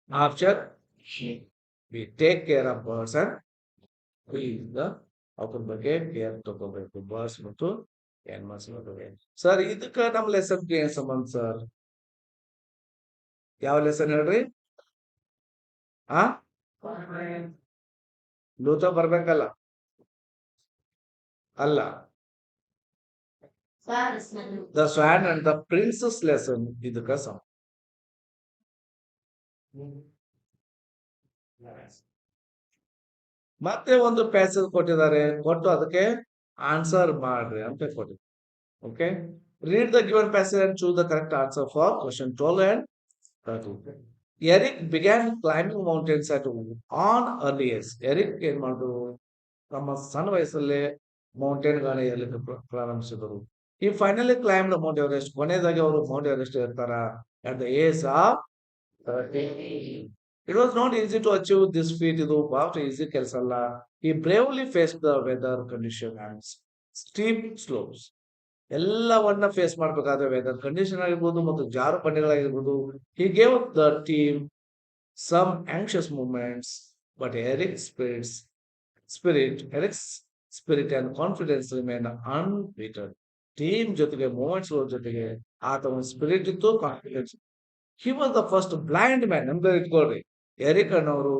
option we take care of person and ಅವ್ರ ಬಗ್ಗೆ ಕೇರ್ ತಗೋಬೇಕು. ಬಸ್ ಮತ್ತು ಎನ್ಮಸ್ ಸರ್ ಇದಕ್ಕ ನಮ್ ಲೆಸನ್ ಏನ್ ಸಂಬಂಧ ಸರ್ ಯಾವ ಲೆಸನ್ ಹೇಳ್ರಿ? ಆ ಲೂತ ಬರ್ಬೇಕಲ್ಲ? ಅಲ್ಲ. The swan and the princess lesson ಇದಕ್ಕ ಸಮ ಮತ್ತೆ ಒಂದು ಪ್ಯಾಸೇಜ್ ಕೊಟ್ಟಿದ್ದಾರೆ. ಕೊಟ್ಟು ಅದಕ್ಕೆ ಆನ್ಸರ್ ಮಾಡ್ರಿ ಅಂತ ಕೊಟ್ಟಿದ್ದಾರೆ okay read the given passage and choose the correct answer for question twelve and Eric began climbing mountains at an early age Eric ಏನ್ ಮಾಡಿದ್ರು ತಮ್ಮ ಸಣ್ಣ ವಯಸ್ಸಲ್ಲೇ ಮೌಂಟೇನ್ ಗಾಡಿ ಏರ್ಲಿಕ್ಕೆ ಪ್ರಾರಂಭಿಸಿದರು. ಈ ಫೈನಲಿ ಕ್ಲೈಂಬ್ ಮೌಂಟ್ ಎವರೆಸ್ಟ್ ಕೊನೆಯದಾಗಿ ಅವರು ಮೌಂಟ್ ಎವರೆಸ್ಟ್ ಇರ್ತಾರ at the age of it was not easy to achieve this feat ಇದು ಬಹಳ ಈಸಿ ಕೆಲಸ ಅಲ್ಲ. ಈ bravely face the weather condition steep slopes ಎಲ್ಲವನ್ನ ಫೇಸ್ ಮಾಡ್ಬೇಕಾದ್ರೆ ವೆದರ್ ಕಂಡೀಷನ್ ಆಗಿರ್ಬೋದು ಮತ್ತು ಜಾರು ಬಂಡೆಗಳಾಗಿರ್ಬೋದು he gave the team some anxious moments but Eric's spirits spirit, Eric's spirit and confidence remain unbeaten. Team ಜೊತೆಗೆ ಮೂಮೆಂಟ್ಸ್ ಜೊತೆಗೆ ಆತ ಒಂದು ಸ್ಪಿರಿಟ್ ಇತ್ತು confidence he was the first blind man ನಮ್ದು ಇಟ್ಕೊಳ್ರಿ. ಎರಿಕ್ ಅನ್ನೋರು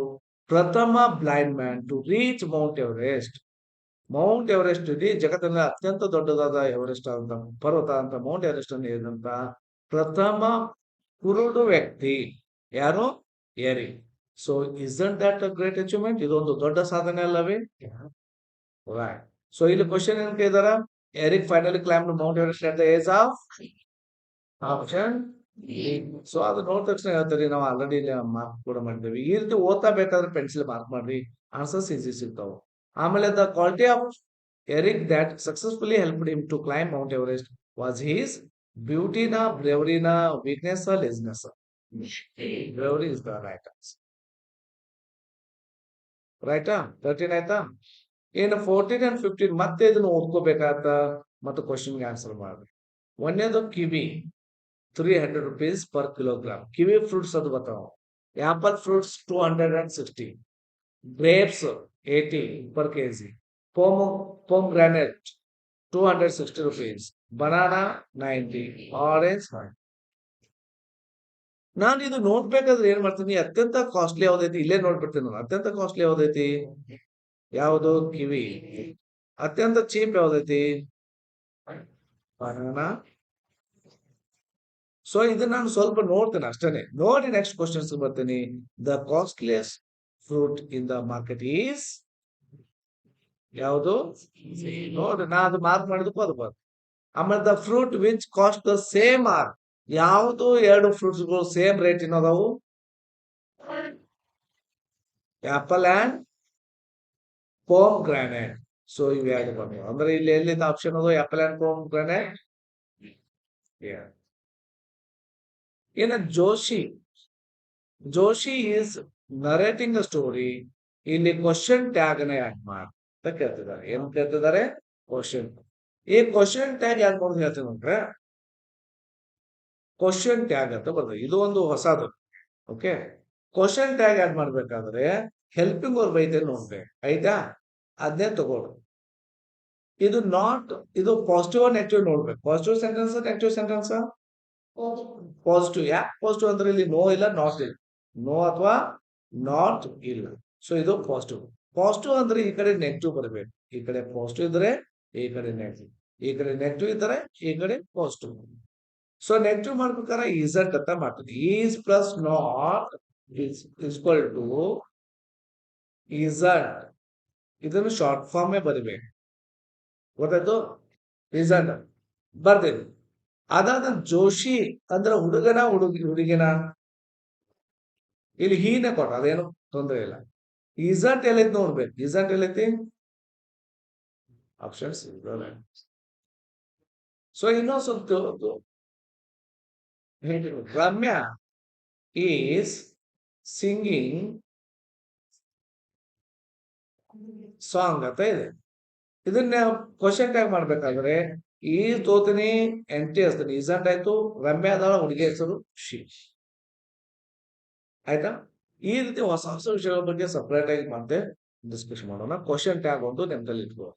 ಪ್ರಥಮ blind man to reach Mount Everest Mount Everest ಇಡೀ ಜಗತ್ತಿನ ಅತ್ಯಂತ ದೊಡ್ಡದಾದ ಎವರೆಸ್ಟ್ ಅಂತ, ಪರ್ವತ ಅಂತ ಮೌಂಟ್ ಎವರೆಸ್ಟ್ ಅನ್ನು ಪ್ರಥಮ ಕುರುಡು ವ್ಯಕ್ತಿ ಯಾರು? Eric so isn't that a great achievement ಇದೊಂದು ದೊಡ್ಡ ಸಾಧನೆ ಅಲ್ಲವೇ? ರೈಟ್ ಸೊ ಇಲ್ಲಿ ಕ್ವಶನ್ ಏನ್ ಕೇಳಿದಾರ? Eric finally climb Mount Everest at the age of option so ಅದು ನೋಡಿದ ತಕ್ಷಣ ಹೇಳ್ತಾರೆ ನಾವು ಆಲ್ರೆಡಿ ಮಾರ್ಕ್ ಕೂಡ ಮಾಡಿದ್ದೇವೆ ಈ ರೀತಿ ಓದ್ತಾ ಬೇಕಾದ್ರೆ ಪೆನ್ಸಿಲ್ ಮಾರ್ಕ್ ಮಾಡ್ರಿ ಆನ್ಸರ್ಸ್ ಈಸಿ ಸಿಗ್ತಾವ ಆಮೇಲೆ the quality of Eric that successfully help him to climb Mount Everest was his ಬ್ಯೂಟಿನ ಬ್ರೇವರಿನ weakness laziness bravery is the right answer ರೈಟಾ ತರ್ಟೀನ್ ಆಯ್ತಾ ಇನ್ನು ಫೋರ್ಟೀನ್ ಅಂಡ್ ಫಿಫ್ಟೀನ್ ಮತ್ತೆ ಇದನ್ನ ಓದ್ಕೋಬೇಕಾತ ಮತ್ತೆ ಕ್ವಶನ್ಗೆ ಆನ್ಸರ್ ಮಾಡ್ರಿ ಒಂದೇದು kiwi three hundred rupees per kilogram kiwi fruits ಅದು ಬರ್ತಾವ apple fruits two hundred and sixty grapes eighty per K G pom pomegranate two hundred sixty rupees banana ninety orange ನಾನು ಇದು ನೋಡ್ಬೇಕಾದ್ರೆ ಏನ್ ಮಾಡ್ತೀನಿ, ಅತ್ಯಂತ ಕಾಸ್ಟ್ಲಿ ಯಾವ್ದೈತಿ, ಇಲ್ಲೇ ನೋಡ್ಬಿಡ್ತೀನಿ ನಾನು. ಅತ್ಯಂತ ಕಾಸ್ಟ್ಲಿ ಯಾವ್ದೈತಿ? ಯಾವುದು? ಕಿವಿ. ಅತ್ಯಂತ ಚೀಪ್ ಯಾವ್ದೈತಿ? ಬನಾನಾ. ಸೊ ಇದನ್ನ ನಾನು ಸ್ವಲ್ಪ ನೋಡ್ತೇನೆ ಅಷ್ಟೇನೆ. ನೋಡಿ ನೆಕ್ಸ್ಟ್ ಕ್ವಶನ್ಸ್ ಬರ್ತೀನಿ. The costliest fruit in the market is ಯಾವುದು? ನೋಡಿ ನಾ ಅದು ಮಾರ್ಕ್ ಮಾಡಿದಕ್ಕೂ ಅದು ಬಂತು ಆಮೇಲೆ the fruit which cost the same are ಯಾವುದು ಎರಡು ಫ್ರೂಟ್ಸ್ಗಳು ಸೇಮ್ ರೇಟ್ ಇನ್ನೋದವು apple and pomegranate so ಇವ್ ಎರಡು ಬಂದವು ಅಂದ್ರೆ ಇಲ್ಲಿ ಎಲ್ಲಿಂದ ಆಪ್ಷನ್ ಅದು? ಆಪಲ್ ಅಂಡ್ ಪೋಮ್ ಗ್ರಾನೈಟ್ ಇನ್ನು Joshi. Joshi is narrating a story ಇಲ್ಲಿ ಕ್ವಶನ್ ಟ್ಯಾಗ್ನ ಯಾಕೆ ಅಂತ ಕೇಳ್ತಿದ್ದಾರೆ. ಏನ್ ಕೇಳ್ತಿದ್ದಾರೆ? ಕ್ವಶನ್ ಈ ಕ್ವಶನ್ ಟ್ಯಾಗ್ ಯಾಕೆ ಮಾಡೋದು ಹೇಳ್ತೀನಿ ಅಂದ್ರೆ ಕ್ವಶನ್ ಟ್ಯಾಗ್ ಅಂತ ಬರ್ತದೆ. ಇದು ಒಂದು ಹೊಸದು. ಓಕೆ ಕ್ವಶನ್ ಟ್ಯಾಗ್ ಆಡ್ ಮಾಡ್ಬೇಕಾದ್ರೆ? ಹೆಲ್ಪಿಂಗ್ ಅವ್ರ ಬೈತೆ ನೋಡ್ಬೇಕು ಆಯ್ತಾ? ಅದನ್ನೇ ತಗೊಳ್ಳಿ ಇದು ನಾಟ್ ಇದು ಪಾಸಿಟಿವ್ ನೆಗೆಟಿವ್ ನೋಡ್ಬೇಕು. Positive sentence negative sentence positive ಯಾಕೆ ಪಾಸಿಟಿವ್ ಅಂದ್ರೆ ಇಲ್ಲಿ ನೋ ಇಲ್ಲ ನಾಟ್ ಇಲ್ಲ. ನೋ ಅಥವಾ ನಾಟ್ ಇಲ್ಲ. ಸೊ ಇದು ಪಾಸಿಟಿವ್ ಪಾಸಿಟಿವ್ ಅಂದ್ರೆ ಈ ಕಡೆ ನೆಗೆಟಿವ್ ಬರಬೇಕು. ಈ ಕಡೆ ಪಾಸಿಟಿವ್ ಇದ್ರೆ ಈ ಕಡೆ ನೆಗೆಟಿವ್ ಈ ಕಡೆ ನೆಗೆಟಿವ್ ಇದ್ರೆ ಈ ಕಡೆ ಪಾಸಿಟಿವ್ ಸೊ ನೆಗೆಟಿವ್ ಮಾಡ್ಬೇಕಾದ್ರೆ ಈಸಟ್ ಅಂತ ಮಾಡ್ತೀವಿ is plus not is equal to isn't ಇದನ್ನು ಶಾರ್ಟ್ ಫಾರ್ಮ್ ಬರಿಬೇಕು. ಗೊತ್ತಾಯ್ತು? ರಿಸಲ್ಟ್ ಬರ್ತೀನಿ. ಅದಾದ ಜೋಶಿ ಅಂದ್ರೆ ಹುಡುಗನ ಹುಡುಗಿ ಹುಡುಗಿನ? ಇಲ್ಲಿ ಹೀನೆ ಕೊಟ್ಟ ಅದೇನು ತೊಂದರೆ ಇಲ್ಲ. ಇಸಂಟ್ ಎಲ್ಲೈತಿ ನೋಡ್ಬೇಕು. ಇಸಂಟ್ ಎಲ್ಲೈತಿ ಆಪ್ಷನ್ಸ್ ಸೊ ಇನ್ನೊಂದು ಸ್ವಲ್ಪ ರಮ್ಯಾ ಈಸ್ ಸಿಂಗಿಂಗ್ ಸಾಂಗ್ ಅಂತ ಇದೆ. ಇದನ್ನ ಕ್ವಶನ್ ಟ್ಯಾಗ್ ಮಾಡ್ಬೇಕಾದ್ರೆ ಈ ತೋತಿನಿ ಎಂಟಿ ಹಚ್ತೀನಿ ಇಸಂಟ್ ಆಯ್ತು ರಮ್ಯಾ ಅದಾಳ ಹುಡುಗಿ ಹೆಸರು ಶಿ ಆಯ್ತಾ? ಈ ರೀತಿ ಹೊಸ ಹೊಸ ವಿಷಯಗಳ ಬಗ್ಗೆ ಸಪ್ರೇಟ್ ಆಗಿ ಮತ್ತೆ ಡಿಸ್ಕಷನ್ ಮಾಡೋಣ. ಕ್ವಶನ್ ಟ್ಯಾಗ್ ಒಂದು ನೆನಪಲ್ಲಿ ಇಟ್ಕೋ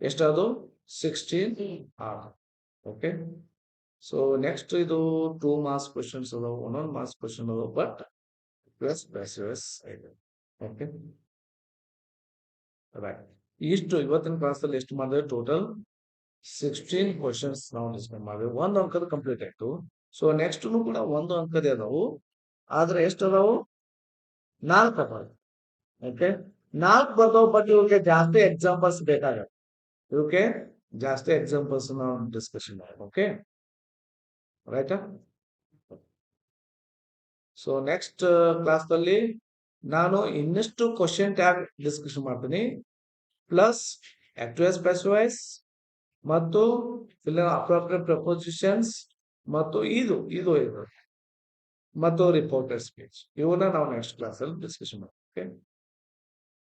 ಎಷ್ಟದು? ಸಿಕ್ಸ್ಟೀನ್ ಆರ್. ಓಕೆ ಸೊ ನೆಕ್ಸ್ಟ್ ಇದು ಟೂ ಮಾರ್ಕ್ಸ್ ಕ್ವಶನ್ಸ್ ಅದಾವ. ಒಂದೊಂದು ಮಾರ್ಕ್ಸ್ ಕ್ವಶನ್ ಅದಾವ ಬಟ್ ಪ್ಲಸ್ ಪ್ಲಸ್ ಇದೆ ಓಕೆ ರೈಟ್ ಇಷ್ಟು ಇವತ್ತಿನ ಕ್ಲಾಸಲ್ಲಿ ಎಷ್ಟು ಮಾಡಿದ್ರೆ ಟೋಟಲ್ ಸಿಕ್ಸ್ಟೀನ್ ಕ್ವಶನ್ಸ್ ನಾವು ಡಿಸ್ಕಸ್ ಮಾಡಿದ್ವಿ. ಒಂದು ಅಂಕದ ಕಂಪ್ಲೀಟ್ ಆಯ್ತು. ಸೊ ನೆಕ್ಸ್ಟ್ ಕೂಡ ಒಂದು ಅಂಕದೇ ಅದಾವು. ಆದ್ರೆ ಎಷ್ಟು ಅದಾವು? ನಾಲ್ಕು ಅದಾವ. ಓಕೆ ನಾಲ್ಕು ಬರ್ತಾವ ಬಟ್ ಇವ್ರಿಗೆ ಜಾಸ್ತಿ ಎಕ್ಸಾಂಪಲ್ಸ್ ಬೇಕಾಗತ್ತೆ. ಇವಕ್ಕೆ ಜಾಸ್ತಿ ಎಕ್ಸಾಂಪಲ್ಸ್ ನಾವು ಡಿಸ್ಕಷನ್ ಓಕೆ ರೈಟಾ ಸೊ ನೆಕ್ಸ್ಟ್ ಕ್ಲಾಸ್ನಲ್ಲಿ ನಾನು ಇನ್ನಷ್ಟು ಕ್ವಶನ್ ಟ್ಯಾಗ್ ಡಿಸ್ಕಷನ್ ಮಾಡ್ತೀನಿ. Plus active voice passive voice ಮತ್ತು ಅಪ್ರಾಪ್ರಿಯೇಟ್ ಪ್ರಪೋಸಿಷನ್ಸ್ ಮತ್ತು ಇದು ಇದು ಇದು. ಮತ್ತು ರಿಪೋರ್ಟರ್ ಸ್ಪೀಚ್ ಇವನ್ನ ನಾವು ನೆಕ್ಸ್ಟ್ ಕ್ಲಾಸಲ್ಲಿ ಡಿಸ್ಕಷನ್ ಮಾಡ್ತೀವಿ